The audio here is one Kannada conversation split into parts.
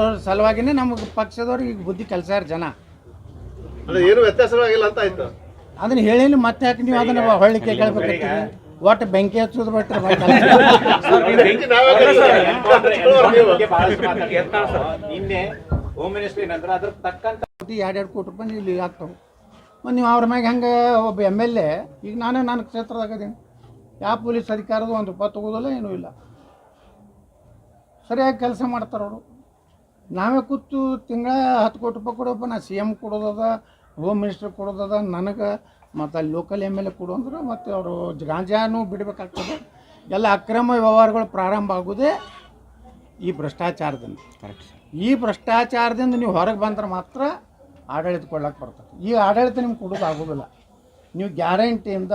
ಅವ್ರ ಸಲುವಾಗಿನೇ ನಮಗೆ ಪಕ್ಷದವ್ರಿಗೆ ಈಗ ಬುದ್ಧಿ ಕೆಲಸ ಜನ. ಅಂದ್ರೆ ಏನು ವ್ಯತ್ಯಾಸವಾಗಿಲ್ಲ ಅಂತ ಆಯ್ತು? ಅದನ್ನ ಹೇಳೇನಿ ಮತ್ತೆ ಯಾಕೆ ನೀವು ಅದನ್ನ ಹೊಳ್ಳಿ ಕೇಳ್ಬೇಕಾಗ್ತದೆ ಒಟ್ಟು ಬೆಂಕಿ ಹಚ್ಚೋದು ಬಿಟ್ರೆ ಬಾಕಿ ಬೆಂಕಿ ನಾವೇ. ಹಚ್ಚಿರೋರು ನೀವು. ನಿನ್ನೆ ಹೋಮ್ ಮಿನಿಸ್ಟ್ರಿ ನಂತರ ಅದ್ರ ತಕ್ಕಂತ ಎರಡು ಎರಡು ಕೋಟಿ ರೂಪಾಯಿ ಇಲ್ಲಿ ಆಗ್ತಾವೆ. ಮತ್ತೆ ನೀವು ಅವ್ರ ಮ್ಯಾಗ ಹೆಂಗೆ ಒಬ್ಬ ಎಂ ಎಲ್ ಎ ಈಗ ನಾನೇ ನನ್ನ ಕ್ಷೇತ್ರದಾಗ ಅದೀನಿ. ಯಾವ ಪೊಲೀಸ್ ಅಧಿಕಾರದ ಒಂದು ರೂಪಾಯಿ ತಗೋದಲ್ಲ ಏನೂ ಇಲ್ಲ. ಸರಿಯಾಗಿ ಕೆಲಸ ಮಾಡ್ತಾರೆ ಅವರು. ನಾವೇ ಕೂತು ತಿಂಗಳ ಹತ್ತು ಕೋಟಿ ರೂಪಾಯಿ ಕೊಡೋಪ್ಪ ನಾ ಸಿ ಎಂ ಕೊಡೋದದ ಹೋಮ್ ಮಿನಿಸ್ಟರ್ ಕೊಡೋದದ ನನಗೆ ಮತ್ತು ಅಲ್ಲಿ ಲೋಕಲ್ ಎಂ ಎಲ್ ಎ ಕೊಡು ಅಂದ್ರೆ ಮತ್ತು ಅವರು ಗಾಂಜಾನು ಬಿಡಬೇಕಾಗ್ತದೆ. ಎಲ್ಲ ಅಕ್ರಮ ವ್ಯವಹಾರಗಳು ಪ್ರಾರಂಭ ಆಗೋದೇ ಈ ಭ್ರಷ್ಟಾಚಾರದಿಂದ. ಕರೆಕ್ಟ್ ಈ ಭ್ರಷ್ಟಾಚಾರದಿಂದ ನೀವು ಹೊರಗೆ ಬಂದ್ರೆ ಮಾತ್ರ ಆಡಳಿತ ಕೊಡ್ಲಕ್ಕೆ ಬರ್ತದೆ. ಈ ಆಡಳಿತ ನಿಮ್ಗೆ ಕೊಡೋದು ಆಗೋದಿಲ್ಲ. ನೀವು ಗ್ಯಾರಂಟಿಯಿಂದ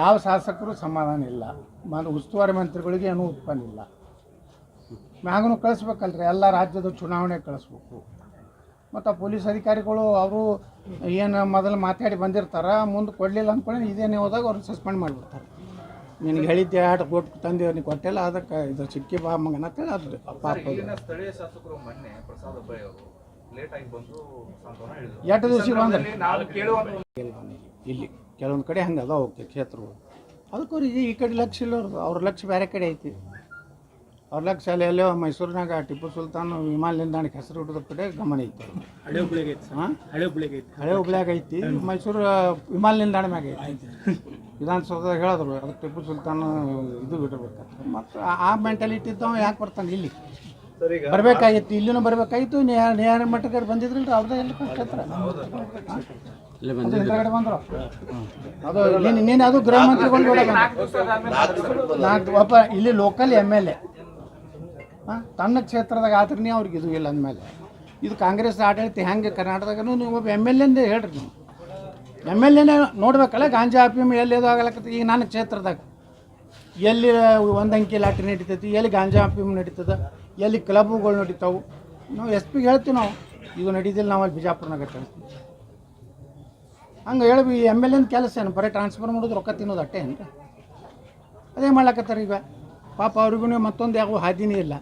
ಯಾವ ಶಾಸಕರು ಸಮಾಧಾನ ಇಲ್ಲ ಮತ್ತು ಉಸ್ತುವಾರಿ ಮಂತ್ರಿಗಳಿಗೆ ಏನೂ ಉತ್ಪನ್ನ ಇಲ್ಲ. ಮ್ಯಾಗನು ಕಳಿಸ್ಬೇಕಲ್ರಿ ಎಲ್ಲ ರಾಜ್ಯದ ಚುನಾವಣೆ ಕಳಿಸ್ಬೇಕು. ಮತ್ತು ಪೊಲೀಸ್ ಅಧಿಕಾರಿಗಳು ಅವರು ಏನು ಮೊದಲು ಮಾತಾಡಿ ಬಂದಿರ್ತಾರೆ ಮುಂದೆ ಕೊಡಲಿಲ್ಲ ಅಂದ್ಕೊಂಡು ಇದೇನೇ ಹೋದಾಗ ಅವ್ರನ್ನ ಸಸ್ಪೆಂಡ್ ಮಾಡಿಬಿಡ್ತಾರೆ. ನಿನಗೆ ಹೇಳಿದ್ದೆ ಆಟ ಕೊಟ್ಟು ತಂದೆ ನೀನು ಕೊಟ್ಟಿಲ್ಲ ಅದಕ್ಕೆ ಇದು ಸಿಕ್ಕಿ ಬಾ ಮಗನ ಅಂತೇಳಿ ಅದು ಪಾಪ ಇಲ್ಲಿನ ಸ್ಥಳೀಯ ಶಾಸಕರು ಮೊನ್ನೆ ಪ್ರಸಾದ್ ಅವರು ಬಂದು ದಿವಸ ಇಲ್ಲಿ ಕೆಲವೊಂದು ಕಡೆ ಹಂಗೆ ಅದಾವ ಹೋಗ್ತದೆ ಕ್ಷೇತ್ರಗಳು. ಅದಕ್ಕೆ ಅವ್ರಿಗೆ ಈ ಕಡೆ ಲಕ್ಷ ಇಲ್ಲ ಅವ್ರ ಲಕ್ಷ ಬೇರೆ ಕಡೆ ಐತಿ. ಅವ್ರ ಶಾಲೆಯಲ್ಲಿ ಮೈಸೂರಿನಾಗ ಟಿಪ್ಪು ಸುಲ್ತಾನ್ ವಿಮಾನ ನಿಲ್ದಾಣಕ್ಕೆ ಹೆಸರು ಹಿಡಿದ ಕಡೆ ಗಮನ ಐತಿ ಹಳೆ ಹುಬ್ಳಿಗೆ ಐತಿ ಹಾಂ? ಹಳೆ ಹುಬ್ಳಿಗೆ ಐತಿ. ಹಳೆ ಹುಬ್ಳ್ಯಾಗ ಐತಿ. ಮೈಸೂರು ವಿಮಾನ ನಿಲ್ದಾಣ ಮ್ಯಾಗ ಐತಿ. ವಿಧಾನಸೌಧ ಹೇಳಿದ್ರು ಅದು ಟಿಪ್ಪು ಸುಲ್ತಾನ್ ಇದು ಬಿಟ್ಟಿರ್ಬೇಕು ಮತ್ತು ಆ ಮೆಂಟಾಲಿಟಿ ಇದ್ದವ ಯಾಕೆ ಬರ್ತಾನೆ ಇಲ್ಲಿ? ಬರ್ಬೇಕಾಗಿತ್ತು ಈಗ ಬರಬೇಕಾಗಿತ್ತು ಇಲ್ಲಿನೂ ಬರಬೇಕಾಗಿತ್ತು ನೇಹ ನೇಹಾರ ಮಟ್ಟಕ್ಕೆ ಬಂದಿದ್ರಲ್ಲ ಅವ್ರದ್ದೇ ಎಲ್ಲಿ ಕ್ಷೇತ್ರ? ಅದು ಹಿಂದ್ಗಡೆ ಬಂದ್ರು. ಅದು ನೀನು ಅದು ಗೃಹ ಮಂತ್ರಿಗಳು ನಾಲ್ಕು ಒಬ್ಬ ಇಲ್ಲಿ ಲೋಕಲ್ ಎಂ ಎಲ್ ಎ ತನ್ನ ಕ್ಷೇತ್ರದಾಗ ಆದ್ರೆ ಅವ್ರಿಗೆ ಇದು ಇಲ್ಲ ಅಂದಮೇಲೆ. ಇದು ಕಾಂಗ್ರೆಸ್ ಆಡಳಿತ ಹೆಂಗೆ ಕರ್ನಾಟಕದಾಗೂ ನೀವು ಒಬ್ಬ ಎಂ ಎಲ್ ಎಂದೇ ಹೇಳ್ರಿ ನೀವು. ಎಂ ಎಲ್ ಎನೇ ನೋಡ್ಬೇಕಲ್ಲ, ಗಾಂಜಾ ಅಫೀಮ್ ಎಲ್ಲಿ ಇದು ಆಗಲಕತ್ತ ಈಗ ನನ್ನ ಕ್ಷೇತ್ರದಾಗ ಎಲ್ಲಿ ಒಂದು ಅಂಕಿ ಲಾಟ್ರಿ ನಡೀತೈತಿ, ಎಲ್ಲಿ ಗಾಂಜಾ ಅಫೀಮ್ ನಡೀತದೆ, ಎಲ್ಲಿ ಕ್ಲಬ್ಗಳು ನಡೀತಾವೆ. ನಾವು ಎಸ್ ಪಿಗೆ ಹೇಳ್ತೀವಿ ನಾವು, ಇದು ನಡೀದಿಲ್ಲ ನಾವು ಅಲ್ಲಿ ಬಿಜಾಪುರನಾಗ ಕಳಿಸ್ತೀವಿ. ಹಂಗೆ ಹೇಳಿ ಎಂ ಎಲ್ ಎನ್ ಕೆಲಸ ಏನು? ಬರೀ ಟ್ರಾನ್ಸ್ಫರ್ ಮಾಡೋದು ರೊಕ್ಕ ತಿನ್ನೋದು ಅಟ್ಟೆ ಅಂತ ಅದೇ ಮಾಡ್ಲಕತ್ತಾರ ಈಗ. ಪಾಪ ಅವ್ರಿಗೂ ಮತ್ತೊಂದು ಯಾವ ಹಾದಿನೇ ಇಲ್ಲ.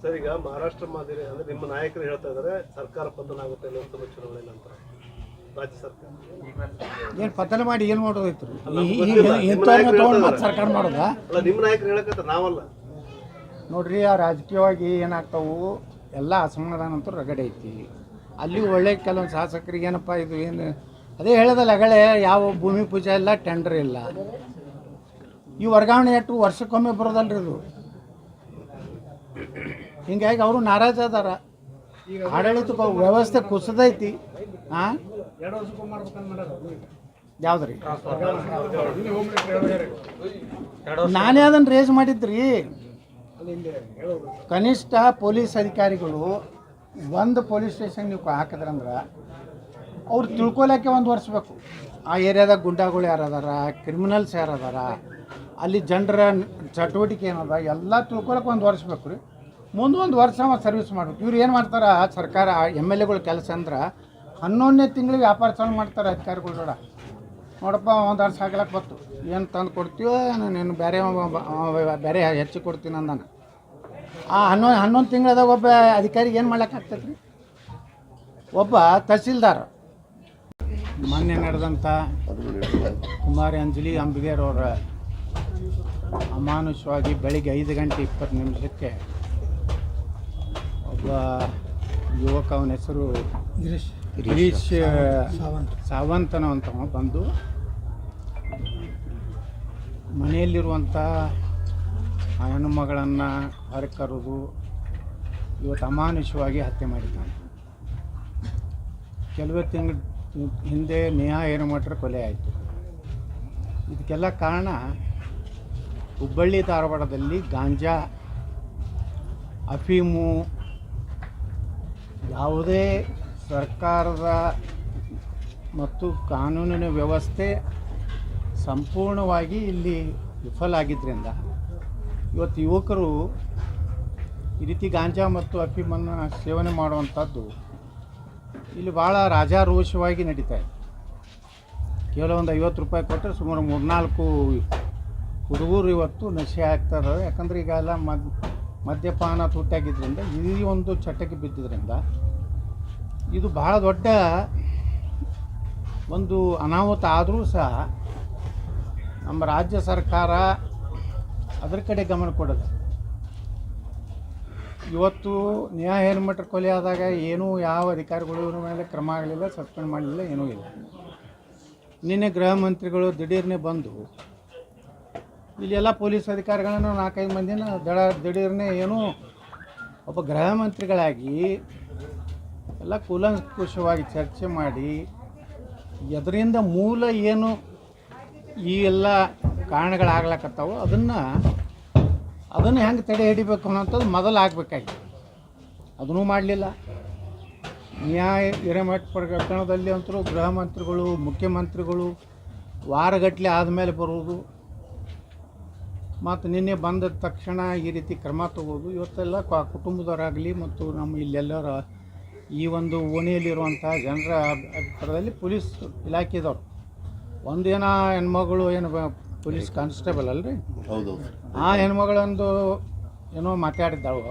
ಸರ್ ಈಗ ಮಹಾರಾಷ್ಟ್ರ ಮಾದರಿ ಅಂದ್ರೆ ನಿಮ್ಮ ನಾಯಕರು ಹೇಳ್ತಾ ಇದಾರೆ ಸರ್ಕಾರ ಪತನ ಆಗುತ್ತೆ ಲೋಕಸಭಾ ಚುನಾವಣೆ ನಂತರ ರಾಜ್ಯ ಸರ್ಕಾರ. ಏನು ಪತನ ಮಾಡಿ ಏನು ಮಾಡೋದೈತ್ರಿ ಸರ್ಕಾರ ಮಾಡೋದಾ? ಅಲ್ಲ ನಿಮ್ಮ ನಾಯಕರು ಹೇಳಕತ್ತ ನಾವಲ್ಲ. ನೋಡ್ರಿ ಆ ರಾಜಕೀಯವಾಗಿ ಏನಾಗ್ತಾವು? ಎಲ್ಲ ಅಸಮಾಧಾನ ಅಂತೂ ರಗಡೆ ಐತಿ. ಅಲ್ಲಿ ಒಳ್ಳೆ ಕೆಲವೊಂದು ಶಾಸಕರಿಗೆ ಏನಪ್ಪ ಇದು ಏನು? ಅದೇ ಹೇಳೋದಲ್ಲ ಅಗಳೇ ಯಾವ ಭೂಮಿ ಪೂಜೆ ಇಲ್ಲ ಟೆಂಡರ್ ಇಲ್ಲ. ಈ ವರ್ಗಾವಣೆ ಎಷ್ಟು ವರ್ಷಕ್ಕೊಮ್ಮೆ ಬರೋದಲ್ರಿ ಇದು? ಹಿಂಗಾಗಿ ಅವರು ನಾರಾಜ ಅದಾರ. ಆಡಳಿತ ವ್ಯವಸ್ಥೆ ಕುಸದೈತಿ. ಹಾಂ ಯಾವ್ದ್ರಿ? ನಾನೇ ಅದನ್ನು ರೇಸ್ ಮಾಡಿದ್ರಿ. ಕನಿಷ್ಠ ಪೊಲೀಸ್ ಅಧಿಕಾರಿಗಳು ಒಂದು ಪೊಲೀಸ್ ಸ್ಟೇಷನ್ ನೀವು ಹಾಕಿದ್ರಂದ್ರೆ ಅವ್ರು ತಿಳ್ಕೊಳಕ್ಕೆ ಒಂದು ವರ್ಷ ಬೇಕು. ಆ ಏರಿಯಾದಾಗ ಗುಂಡಾಗಳು ಯಾರದಾರ ಕ್ರಿಮಿನಲ್ಸ್ ಯಾರದಾರ, ಅಲ್ಲಿ ಜನರ ಚಟುವಟಿಕೆ ಏನದ, ಎಲ್ಲ ತಿಳ್ಕೊಳಕ್ಕೆ ಒಂದು ವರ್ಷ ಬೇಕು ರೀ. ಮುಂದೆ ಒಂದು ವರ್ಷ ಅವ ಸರ್ವಿಸ್ ಮಾಡ್ಬೇಕು. ಇವ್ರು ಏನು ಮಾಡ್ತಾರೆ ಸರ್ಕಾರ ಎಂ ಎಲ್ ಎಗಳ ಕೆಲಸ ಅಂದ್ರೆ ಹನ್ನೊಂದನೇ ತಿಂಗಳಿಗೆ ವ್ಯಾಪಾರ ಚಾಲು ಮಾಡ್ತಾರೆ ಅಧಿಕಾರಿಗಳು ಕೂಡ. ನೋಡಪ್ಪ, ಒಂದು ವರ್ಷ ಹಾಕ್ಲಕ್ಕೆ ಬತ್ತು ಏನು ತಂದು ಕೊಡ್ತೀವೋ ನೀನು ಬೇರೆ ಬೇರೆ ಹೆಚ್ಚು ಕೊಡ್ತೀನಿ ಅಂದಾನ. ಆ ಹನ್ನೊಂದು ಹನ್ನೊಂದು ತಿಂಗಳದಾಗ ಒಬ್ಬ ಅಧಿಕಾರಿಗೆ ಏನು ಮಾಡ್ಲಿಕ್ಕೆ ರೀ ಒಬ್ಬ ತಹಸೀಲ್ದಾರ್. ಮೊನ್ನೆ ನಡೆದಂಥ ಕುಮಾರಿ ಅಂಜಲಿ ಅಂಬಿಗೇರವರ ಅಮಾನುಷವಾಗಿ ಬೆಳಿಗ್ಗೆ ಐದು ಗಂಟೆ ಇಪ್ಪತ್ತು ನಿಮಿಷಕ್ಕೆ ಒಬ್ಬ ಯುವಕ ಅವನ ಹೆಸರು ಗಿರೀಶ್. ಗಿರೀಶ್ ಸಾವಂತ್. ಅಂತ ಬಂದು ಮನೆಯಲ್ಲಿರುವಂಥ ಆ ಹೊರಗೆ ಕರೆದು ಇವತ್ತು ಅಮಾನುಷವಾಗಿ ಹತ್ಯೆ ಮಾಡಿದ್ದಾನೆ. ಕೆಲವೇ ತಿಂಗಳು ಹಿಂದೆ ನೇಹಾ ಏರುಮಠರ ಕೊಲೆ ಆಯಿತು. ಇದಕ್ಕೆಲ್ಲ ಕಾರಣ ಹುಬ್ಬಳ್ಳಿ ಧಾರವಾಡದಲ್ಲಿ ಗಾಂಜಾ ಅಫೀಮು ಯಾವುದೇ ಸರ್ಕಾರದ ಮತ್ತು ಕಾನೂನಿನ ವ್ಯವಸ್ಥೆ ಸಂಪೂರ್ಣವಾಗಿ ಇಲ್ಲಿ ವಿಫಲ ಆಗಿದ್ದರಿಂದ ಇವತ್ತು ಯುವಕರು ಈ ರೀತಿ ಗಾಂಜಾ ಮತ್ತು ಅಫೀಮನ್ನು ಸೇವನೆ ಮಾಡುವಂಥದ್ದು ಇಲ್ಲಿ ಭಾಳ ರಾಜಾರೋಷವಾಗಿ ನಡೀತಾ ಇದೆ. ಕೇವಲ ಒಂದು ಐವತ್ತು ರೂಪಾಯಿ ಕೊಟ್ಟರೆ ಸುಮಾರು ಮೂರ್ನಾಲ್ಕು ಹುಡುಗರು ಇವತ್ತು ನಶೆ ಆಗ್ತಾ ಇದಾವೆ. ಯಾಕಂದ್ರೆ ಈಗ ಎಲ್ಲ ಮದ್ ಮದ್ಯಪಾನ ತುಟ್ಟಾಗಿದ್ದರಿಂದ ಈ ಒಂದು ಚಟಕ್ಕೆ ಬಿದ್ದಿದ್ದರಿಂದ ಇದು ಬಹಳ ದೊಡ್ಡ ಒಂದು ಅನಾಹುತ ಆದರೂ ಸಹ ನಮ್ಮ ರಾಜ್ಯ ಸರ್ಕಾರ ಅದರ ಕಡೆ ಗಮನ ಕೊಡೋದು ಇವತ್ತು ನ್ಯಾಯ ಹೆಲ್ಮೆಟ್ ಕೊಲೆ ಆದಾಗ ಏನೂ ಯಾವ ಅಧಿಕಾರಿಗಳು ಮೇಲೆ ಕ್ರಮ ಆಗಲಿಲ್ಲ, ಸಸ್ಪೆಂಡ್ ಮಾಡಲಿಲ್ಲ, ಏನೂ ಇಲ್ಲ. ನಿನ್ನೆ ಗೃಹ ಮಂತ್ರಿಗಳು ದಿಢೀರ್ನೆ ಬಂದು ಇಲ್ಲೆಲ್ಲ ಪೊಲೀಸ್ ಅಧಿಕಾರಿಗಳನ್ನು ನಾಲ್ಕೈದು ಮಂದಿನ ದಡ ದಿಢೀರ್ನೆ ಏನೂ ಒಬ್ಬ ಗೃಹ ಮಂತ್ರಿಗಳಾಗಿ ಎಲ್ಲ ಕೂಲಂಕುಷವಾಗಿ ಚರ್ಚೆ ಮಾಡಿ ಎದರಿಂದ ಮೂಲ ಏನು ಈ ಎಲ್ಲ ಕಾರಣಗಳಾಗ್ಲಕತ್ತಾವೋ ಅದನ್ನು ಅದನ್ನು ಹೆಂಗೆ ತಡೆ ಹಿಡಿಬೇಕು ಅನ್ನೋಂಥದ್ದು ಮೊದಲು ಆಗಬೇಕಾಗಿತ್ತು ಅದನ್ನೂ ಮಾಡಲಿಲ್ಲ. ನ್ಯಾಯ ಹಿರೇಮಠ ಪ್ರಕರಣದಲ್ಲಿ ಅಂತೂ ಗೃಹ ಮಂತ್ರಿಗಳು, ಮುಖ್ಯಮಂತ್ರಿಗಳು ವಾರಗಟ್ಟಲೆ ಆದಮೇಲೆ ಬರುವುದು, ಮತ್ತು ನಿನ್ನೆ ಬಂದ ತಕ್ಷಣ ಈ ರೀತಿ ಕ್ರಮ ತಗೋದು, ಇವತ್ತೆಲ್ಲ ಕುಟುಂಬದವರಾಗಲಿ ಮತ್ತು ನಮ್ಮ ಇಲ್ಲೆಲ್ಲರ ಈ ಒಂದು ಓಣಿಯಲ್ಲಿರುವಂಥ ಜನರ ಅಭಿಪ್ರಾಯದಲ್ಲಿ ಪೊಲೀಸ್ ಇಲಾಖೆದವ್ರು. ಒಂದೇನ ಹೆಣ್ಮಗಳು ಏನು ಪೊಲೀಸ್ ಕಾನ್ಸ್ಟೇಬಲ್ ಅಲ್ರಿ? ಹೌದು. ಆ ಹೆಣ್ಮಗಳೊಂದು ಏನೋ ಮಾತಾಡಿದ್ದಾಳು.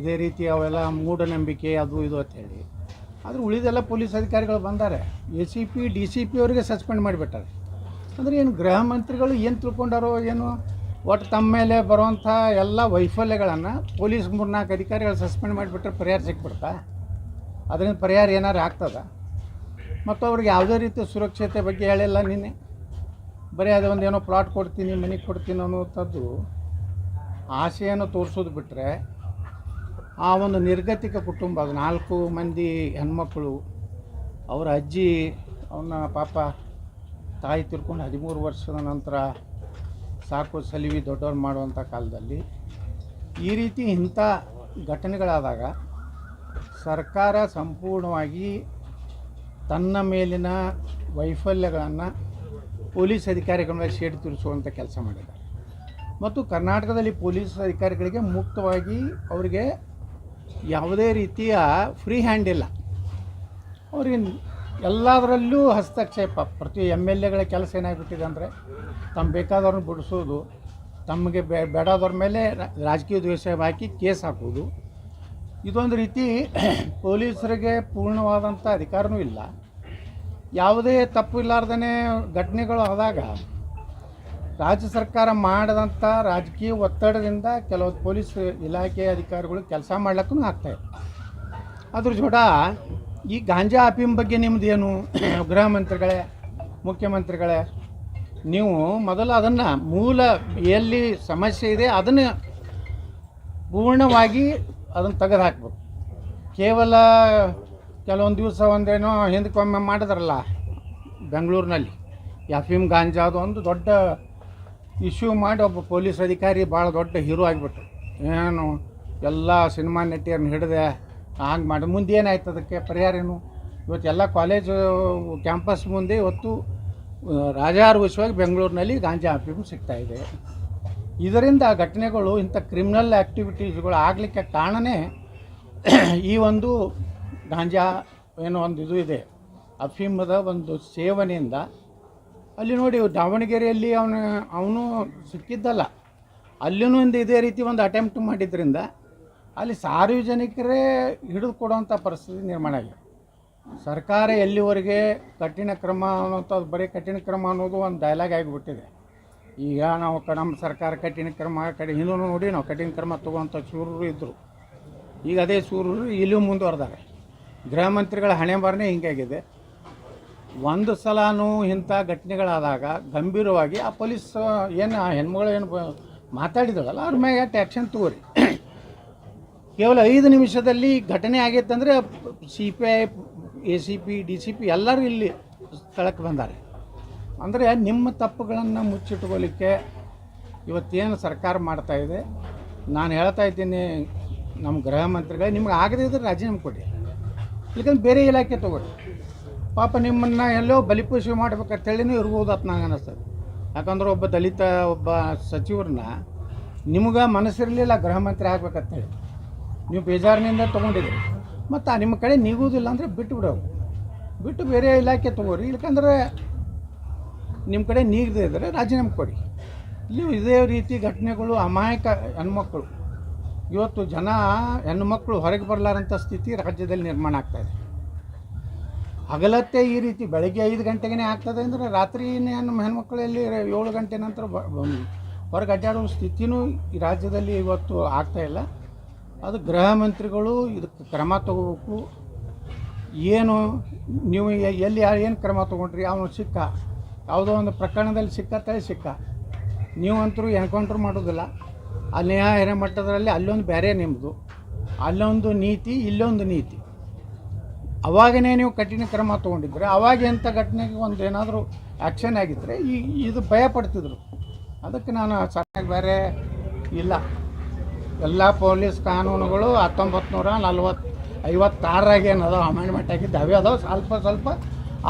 ಇದೇ ರೀತಿ ಅವೆಲ್ಲ ಮೂಢನಂಬಿಕೆ ಅದು ಇದು ಅಂತ ಹೇಳಿ. ಆದ್ರೆ ಉಳಿದೆಲ್ಲ ಪೊಲೀಸ್ ಅಧಿಕಾರಿಗಳು ಬಂದಾರೆ. A C P D C P ಅವರಿಗೆ ಸಸ್ಪೆಂಡ್ ಮಾಡಿಬಿಟ್ಟಾರೆ. ಅಂದರೆ ಏನು ಗೃಹ ಮಂತ್ರಿಗಳು ಏನು ತಿಳ್ಕೊಂಡಾರೋ ಏನು ಒಟ್ಟು ತಮ್ಮ ಮೇಲೆ ಬರುವಂಥ ಎಲ್ಲ ವೈಫಲ್ಯಗಳನ್ನು ಪೊಲೀಸ್ ಮೂರ್ನಾಲ್ಕು ಅಧಿಕಾರಿಗಳು ಸಸ್ಪೆಂಡ್ ಮಾಡಿಬಿಟ್ರೆ ಪರಿಹಾರ ಸಿಕ್ಬಿಡ್ತಾ ಅದರಿಂದ ಪರಿಹಾರ ಏನಾರು ಆಗ್ತದ? ಮತ್ತು ಅವ್ರಿಗೆ ಯಾವುದೇ ರೀತಿ ಸುರಕ್ಷತೆ ಬಗ್ಗೆ ಹೇಳಿಲ್ಲ ನಿನ್ನೆ. ಬರೀ ಅದು ಒಂದು ಏನೋ ಪ್ಲಾಟ್ ಕೊಡ್ತೀನಿ, ಮನೆ ಕೊಡ್ತೀನಿ ಅನ್ನುವಂಥದ್ದು ಆಸೆಯನ್ನು ತೋರಿಸೋದು ಬಿಟ್ಟರೆ ಆ ಒಂದು ನಿರ್ಗತಿಕ ಕುಟುಂಬ, ಅದು ನಾಲ್ಕು ಮಂದಿ ಹೆಣ್ಮಕ್ಳು, ಅವರ ಅಜ್ಜಿ ಅವನ ಪಾಪ ತಾಯಿ ತಿರ್ಕೊಂಡು ಹದಿಮೂರು ವರ್ಷದ ನಂತರ ಸಾಕು ಸಲಿವಿ ದೊಡ್ಡವ್ರು ಮಾಡುವಂಥ ಕಾಲದಲ್ಲಿ ಈ ರೀತಿ ಇಂಥ ಘಟನೆಗಳಾದಾಗ ಸರ್ಕಾರ ಸಂಪೂರ್ಣವಾಗಿ ತನ್ನ ಮೇಲಿನ ವೈಫಲ್ಯಗಳನ್ನು ಪೊಲೀಸ್ ಅಧಿಕಾರಿಗಳ ಮೇಲೆ ಸೇಡು ತಿರ್ಸುವಂಥ ಕೆಲಸ ಮಾಡಿದ್ದಾರೆ. ಮತ್ತು ಕರ್ನಾಟಕದಲ್ಲಿ ಪೊಲೀಸ್ ಅಧಿಕಾರಿಗಳಿಗೆ ಮುಕ್ತವಾಗಿ ಅವರಿಗೆ ಯಾವುದೇ ರೀತಿಯ ಫ್ರೀ ಹ್ಯಾಂಡ್ ಇಲ್ಲ. ಅವ್ರಿಗೆ ಎಲ್ಲದರಲ್ಲೂ ಹಸ್ತಕ್ಷೇಪ. ಪ್ರತಿ ಎಂ ಎಲ್ ಎಗಳ ಕೆಲಸ ಏನಾಗಿಬಿಟ್ಟಿದೆ ಅಂದರೆ ತಮ್ಮ ಬೇಕಾದವ್ರನ್ನ ಬಿಡಿಸೋದು, ತಮಗೆ ಬೇಡಾದವ್ರ ಮೇಲೆ ರಾಜಕೀಯ ದ್ವೇಷ ಹಾಕಿ ಕೇಸ್ ಹಾಕೋದು ಇದೊಂದು ರೀತಿ ಪೊಲೀಸರಿಗೆ ಪೂರ್ಣವಾದಂಥ ಅಧಿಕಾರನೂ ಇಲ್ಲ. ಯಾವುದೇ ತಪ್ಪು ಇಲ್ಲಾರ್ದೇ ಘಟನೆಗಳು ಆದಾಗ, ರಾಜ್ಯ ಸರ್ಕಾರ ಮಾಡಿದಂಥ ರಾಜಕೀಯ ಒತ್ತಡದಿಂದ ಕೆಲವು ಪೊಲೀಸ್ ಇಲಾಖೆ ಅಧಿಕಾರಿಗಳು ಕೆಲಸ ಮಾಡ್ಲಿಕ್ಕೂ ಆಗ್ತಾಯಿಲ್ಲ ಅದ್ರ ಜೋಡ ಈ ಗಾಂಜಾ ಅಫೀಮ್ ಬಗ್ಗೆ ನಿಮ್ಮದೇನು ಗೃಹ ಮಂತ್ರಿಗಳೇ, ಮುಖ್ಯಮಂತ್ರಿಗಳೇ, ನೀವು ಮೊದಲು ಅದನ್ನು ಮೂಲ ಎಲ್ಲಿ ಸಮಸ್ಯೆ ಇದೆ ಅದನ್ನು ಪೂರ್ಣವಾಗಿ ಅದನ್ನು ತೆಗೆದು ಹಾಕ್ಬೇಕು ಕೇವಲ ಕೆಲವೊಂದು ದಿವಸ ಒಂದೇನೋ ಹಿಂದಕ್ಕೊಮ್ಮೆ ಮಾಡಿದ್ರಲ್ಲ ಬೆಂಗಳೂರಿನಲ್ಲಿ ಅಫೀಮ್ ಗಾಂಜಾದು ಒಂದು ದೊಡ್ಡ ಇಶ್ಯೂ ಮಾಡಿ ಒಬ್ಬ ಪೊಲೀಸ್ ಅಧಿಕಾರಿ ಭಾಳ ದೊಡ್ಡ ಹೀರೋ ಆಗಿಬಿಟ್ರು. ಏನು ಎಲ್ಲ ಸಿನಿಮಾ ನಟಿಯರನ್ನ ಹಿಡಿದೆ ಹಂಗೆ ಮಾಡಿ ಮುಂದೆ ಏನಾಯ್ತು ಅದಕ್ಕೆ ಪರಿಹಾರ ಏನು? ಇವತ್ತು ಎಲ್ಲ ಕಾಲೇಜು ಕ್ಯಾಂಪಸ್ ಮುಂದೆ ಇವತ್ತು ರಾಜಾರು ರಾಜಾರೋಷವಾಗಿ ಬೆಂಗಳೂರಿನಲ್ಲಿ ಗಾಂಜಾ ಅಫೀಮ್ ಇದೆ. ಇದರಿಂದ ಘಟನೆಗಳು, ಇಂಥ ಕ್ರಿಮಿನಲ್ ಆ್ಯಕ್ಟಿವಿಟೀಸ್ಗಳು ಆಗಲಿಕ್ಕೆ ಕಾರಣನೇ ಈ ಒಂದು ಗಾಂಜಾ ಏನೋ ಒಂದು ಇದು ಇದೆ. ಅಫೀಮದ ಒಂದು ಸೇವನೆಯಿಂದ ಅಲ್ಲಿ ನೋಡಿ ದಾವಣಗೆರೆಯಲ್ಲಿ ಅವನು ಅವನು ಸಿಕ್ಕಿದ್ದಲ್ಲ. ಅಲ್ಲಿನೂ ಒಂದು ಇದೇ ರೀತಿ ಒಂದು ಅಟೆಂಪ್ಟ್ ಮಾಡಿದ್ರಿಂದ ಅಲ್ಲಿ ಸಾರ್ವಜನಿಕರೇ ಹಿಡಿದು ಕೊಡುವಂಥ ಪರಿಸ್ಥಿತಿ ನಿರ್ಮಾಣ ಆಗಿದೆ. ಸರ್ಕಾರ ಎಲ್ಲಿವರೆಗೆ ಕಠಿಣ ಕ್ರಮ ಅನ್ನೋಂಥದ್ದು ಬರೀ ಕಠಿಣ ಕ್ರಮ ಅನ್ನೋದು ಒಂದು ಡೈಲಾಗ್ ಆಗಿಬಿಟ್ಟಿದೆ. ಈಗ ನಾವು ನಮ್ಮ ಸರ್ಕಾರ ಕಠಿಣ ಕ್ರಮ ಕಡೆ ಹಿಂದೂ ನೋಡಿ ನಾವು ಕಠಿಣ ಕ್ರಮ ತಗೋವಂಥ ಶೂರರು ಇದ್ದರು ಈಗ ಅದೇ ಶೂರರು ಇಲ್ಲೂ ಮುಂದುವರೆದಾರೆ. ಗೃಹ ಮಂತ್ರಿಗಳ ಹಣೆ ಬರನೇ ಹಿಂಗಾಗಿದೆ ಒಂದು ಸಲನೂ ಇಂಥ ಘಟನೆಗಳಾದಾಗ ಗಂಭೀರವಾಗಿ ಆ ಪೊಲೀಸ್ ಏನು, ಆ ಹೆಣ್ಮಗಳು ಏನು ಮಾತಾಡಿದಳಲ್ಲ, ಅವ್ರ ಮ್ಯಾಗ ಆ್ಯಕ್ಷನ್ ತಗೋರಿ. ಕೇವಲ ಐದು ನಿಮಿಷದಲ್ಲಿ ಘಟನೆ ಆಗೈತೆ ಅಂದರೆ C P I A C P D C P ಎಲ್ಲರೂ ಇಲ್ಲಿ ಸ್ಥಳಕ್ಕೆ ಬಂದಾರೆ. ಅಂದರೆ ನಿಮ್ಮ ತಪ್ಪುಗಳನ್ನು ಮುಚ್ಚಿಟ್ಕೊಳ್ಳಿಕ್ಕೆ ಇವತ್ತೇನು ಸರ್ಕಾರ ಮಾಡ್ತಾ ಇದೆ? ನಾನು ಹೇಳ್ತಾ ಇದ್ದೀನಿ, ನಮ್ಮ ಗೃಹ ಮಂತ್ರಿಗಳೇ, ನಿಮ್ಗೆ ಆಗದೇ ಇದ್ರೆ ರಾಜೀನಾಮೆ ಕೊಡಿ. ಇಲ್ಲಕಂದ್ರೆ ಬೇರೆ ಇಲಾಖೆ ತೊಗೊಳ್ಳಿ. ಪಾಪ ನಿಮ್ಮನ್ನು ಎಲ್ಲೋ ಬಲಿಪೋಷಣೆ ಮಾಡ್ಬೇಕಂತ ಹೇಳಿನೂ ಇರ್ಬೋದು ಅಂತ ನಂಗೆ ಅನ್ನಿಸ್ತದೆ ಯಾಕಂದ್ರೆ ಒಬ್ಬ ದಲಿತ, ಒಬ್ಬ ಸಚಿವರನ್ನ ನಿಮ್ಗೆ ಮನಸ್ಸಿರಲಿಲ್ಲ ಗೃಹ ಮಂತ್ರಿ ಆಗ್ಬೇಕಂತೇಳಿ ನೀವು ಬೇಜಾರಿನಿಂದ ತೊಗೊಂಡಿದ್ರಿ ಮತ್ತು ನಿಮ್ಮ ಕಡೆ ನೀಗುವುದಿಲ್ಲ ಅಂದರೆ ಬಿಟ್ಟು ಬಿಡೋ ಬಿಟ್ಟು ಬೇರೆ ಇಲಾಖೆ ತೊಗೋರಿ. ಇಲ್ಕಂದ್ರೆ ನಿಮ್ಮ ಕಡೆ ನೀಗದೇ ಇದ್ದರೆ ರಾಜೀನಾಮೆ ಕೊಡಿ. ನೀವು ಇದೇ ರೀತಿ ಘಟನೆಗಳು ಅಮಾಯಕ ಹೆಣ್ಮಕ್ಳು. ಇವತ್ತು ಜನ ಹೆಣ್ಮಕ್ಳು ಹೊರಗೆ ಬರಲಾರಂಥ ಸ್ಥಿತಿ ರಾಜ್ಯದಲ್ಲಿ ನಿರ್ಮಾಣ ಆಗ್ತಾಯಿದೆ ಹಗಲತ್ತೆ ಈ ರೀತಿ ಬೆಳಗ್ಗೆ ಐದು ಗಂಟೆಗೇ ಆಗ್ತದೆ ಅಂದರೆ ರಾತ್ರಿ ಹೆಣ್ಣು ಹೆಣ್ಮಕ್ಳಲ್ಲಿ ಏಳು ಗಂಟೆ ನಂತರ ಹೊರಗೆ ಅಡ್ಡಾಡುವ ಸ್ಥಿತಿನೂ ಈ ರಾಜ್ಯದಲ್ಲಿ ಇವತ್ತು ಆಗ್ತಾ ಇಲ್ಲ. ಅದು ಗೃಹ ಮಂತ್ರಿಗಳು ಇದಕ್ಕೆ ಕ್ರಮ ತಗೋಬೇಕು. ಏನು ನೀವು ಎಲ್ಲಿ ಏನು ಕ್ರಮ ತೊಗೊಂಡ್ರಿ, ಅವನು ಸಿಕ್ಕ. ಯಾವುದೋ ಒಂದು ಪ್ರಕರಣದಲ್ಲಿ ಸಿಕ್ಕ ತಲೆ ಸಿಕ್ಕ. ನೀವಂತರೂ ಎನ್ಕೌಂಟ್ರ್ ಮಾಡೋದಿಲ್ಲ. ಅಲ್ಲಿ ಏನ ಮಟ್ಟದಲ್ಲಿ ಅಲ್ಲೊಂದು ಬೇರೆ ನಿಮ್ಮದು ಅಲ್ಲೊಂದು ನೀತಿ, ಇಲ್ಲೊಂದು ನೀತಿ. ಅವಾಗನೇ ನೀವು ಕಠಿಣ ಕ್ರಮ ತೊಗೊಂಡಿದ್ರೆ, ಅವಾಗ ಎಂಥ ಘಟನೆಗೆ ಒಂದು ಏನಾದರೂ ಆ್ಯಕ್ಷನ್ ಆಗಿದ್ದರೆ ಈ ಇದು ಭಯ ಪಡ್ತಿದ್ರು ಅದಕ್ಕೆ ನಾನು ಸರಿಯಾಗಿ ಬೇರೆ ಇಲ್ಲ. ಎಲ್ಲ ಪೊಲೀಸ್ ಕಾನೂನುಗಳು ಹತ್ತೊಂಬತ್ತು ನೂರ ನಲ್ವತ್ತು ಐವತ್ತಾರಾಗ ಏನದ ಅಮೆಂಡ್ಮೆಂಟ್ ಆಗಿದ್ದು ಅವೇ ಅದಾವೆ. ಸ್ವಲ್ಪ ಸ್ವಲ್ಪ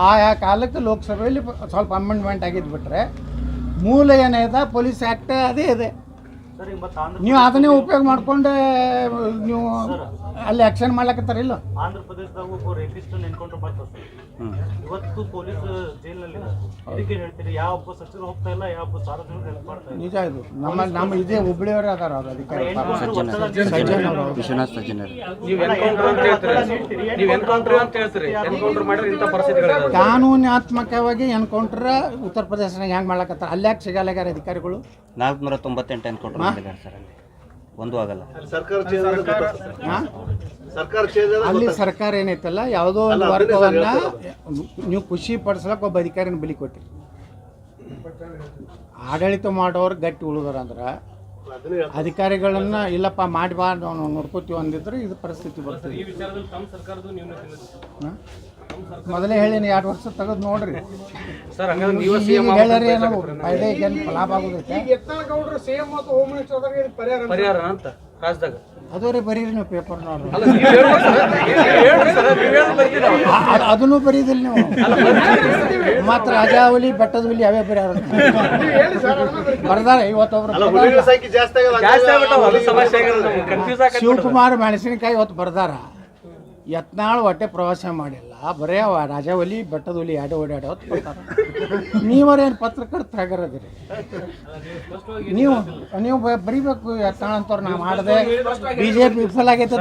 ಆಯಾ ಕಾಲಕ್ಕೆ ಲೋಕಸಭೆಯಲ್ಲಿ ಸ್ವಲ್ಪ ಅಮೆಂಡ್ಮೆಂಟ್ ಆಗಿದ್ದು ಬಿಟ್ಟರೆ ಮೂಲ ಏನಿದೆ ಪೊಲೀಸ್ ಆ್ಯಕ್ಟ್ ಅದೇ ಇದೆ. ನೀವು ಅದನ್ನೇ ಉಪಯೋಗ ಮಾಡಿಕೊಂಡೇ ನೀವು ಅಲ್ಲಿ ಮಾಡ್ಲಾಕತ್ತಾರ ಇಲ್ಲಾ? ಆಂಧ್ರ ಪ್ರದೇಶದಾಗ ಒಬ್ಬ ರೇಪಿಸ್ಟ್ ಎನ್ಕೌಂಟರ್ ಮಾಡ್ತಾರೆ ಇವತ್ತು ಪೊಲೀಸ್ ಜೈಲಿನಲ್ಲಿ ಇದಕ್ಕೆ ಹೇಳ್ತೀರಿ ಯಾವ ಒಬ್ಬ ಸಚಿವರು ಹೋಗ್ತಾ ಇಲ್ಲ ಯಾವ ಒಬ್ಬ ಸಾರ್ವಜನಿಕರು ಹೆಲ್ಪ್ ಮಾಡ್ತಾ ನಿಜ ಇದು. ನಮ್ಮ ನಮ್ಮ ಇದೇ ಹುಬ್ಳಿಯವರೇ ಅದಾರ ಅದು ಅಧಿಕಾರಿ. ಅವರು ವಿಶ್ವನಾಥ್ ಸಜ್ಜನರು. ನೀವು ಎನ್ಕೌಂಟರ್ ಅಂತ ಹೇಳ್ತೀರಿ. ನೀವು ಎನ್ಕೌಂಟರ್ ಅಂತ ಹೇಳ್ತೀರಿ. ಎನ್ಕೌಂಟರ್ ಮಾಡಿದ್ರೆ ಇಂಥ ಪರಿಸ್ಥಿತಿಗಳು ಕಾನೂನಾತ್ಮಕವಾಗಿ ಎನ್ಕೌಂಟರ್ ಉತ್ತರ ಪ್ರದೇಶನಾಗ ಹೆಂಗ್ ಮಾಡ್ಲಕತ್ತಾರ? ಅಲ್ಲಿ ಯಾಕೆ ಸಿಗಲ್ಲಾಗ್ಯಾರ ಅಧಿಕಾರಿಗಳು? ನಾಲ್ಕುನೂರ ತೊಂಬತ್ತೆಂಟು ಎನ್ಕೌಂಟರ್ ಮಾಡಿದ್ದಾರೆ ಸರ್ ಅಲ್ಲಿ. ಒಂದು ಆಗಲ್ಲ. ಅಲ್ಲಿ ಸರ್ಕಾರ ಏನೈತಲ್ಲ ಯಾವುದೋ ಒಂದು ವರ್ಗವನ್ನ ನೀವು ಖುಷಿ ಪಡಿಸ್ಲಕ್ಕೆ ಒಬ್ಬ ಅಧಿಕಾರಿನ ಬಲಿ ಕೊಟ್ಟಿರಿ. ಆಡಳಿತ ಮಾಡೋರು ಗಟ್ಟಿ ಉಳಿದ್ರ ಅಂದ್ರೆ. ಅಧಿಕಾರಿಗಳನ್ನ ಇಲ್ಲಪ್ಪ ಮಾಡಿ ಬಾ ನಾವು ನೋಡ್ಕೋತೀವಿ ಅಂದಿದ್ರೆ ಇದು ಪರಿಸ್ಥಿತಿ ಬರ್ತದೆ. ಹಾಂ? ಮೊದಲೇ ಹೇಳಿನಿ ಎರಡು ವರ್ಷ ತೆಗೆದು ನೋಡ್ರಿ. ಸರ್ ಹಂಗಂದ್ರೆ ನೀವು ಈಗ ಹೇಳ್ಯಾರ ಏನೋ ಲಾಭ ಆಗೋದೈತೆ? ಬರೀರಿ ನೀವು ಪೇಪರ್ ನೋಡ್ರಿ. ನೀವು ಅದನ್ನೂ ಬರೀದಿಲ್ಲ ನೀವು. ಮಾತ್ರ ರಾಜಾವಲಿ ಬೆಟ್ಟದ ಹುಲಿ ಅವೇ ಬರೀ ಬರ್ದಾರ ಇವತ್ತೊಬ್ರು ಶಿವಕುಮಾರ್ ಮೆಣಸಿನಕಾಯಿ ಇವತ್ತು ಬರ್ದಾರ. ಯತ್ನಾಳ್ ಹೊಟ್ಟೆ ಪ್ರವಾಸ ಮಾಡಿಲ್ಲ. ಬರೇ ಅವ ರಾಜಾವಲಿ ಬೆಟ್ಟದ ಹುಲಿ ಆಡ ಓಡಾಡ ನೀವರೇನು ಪತ್ರಕರ್ತ ಆಗಿರೋದ್ರಿ ನೀವು ನೀವು ಬರೀಬೇಕು ಯತ್ನಾಳ್ ಅಂತವ್ರು ನಾವು ಮಾಡಿದೆ ಬಿ ಜೆ ಪಿ ವಿಫಲ ಆಗೈತೆ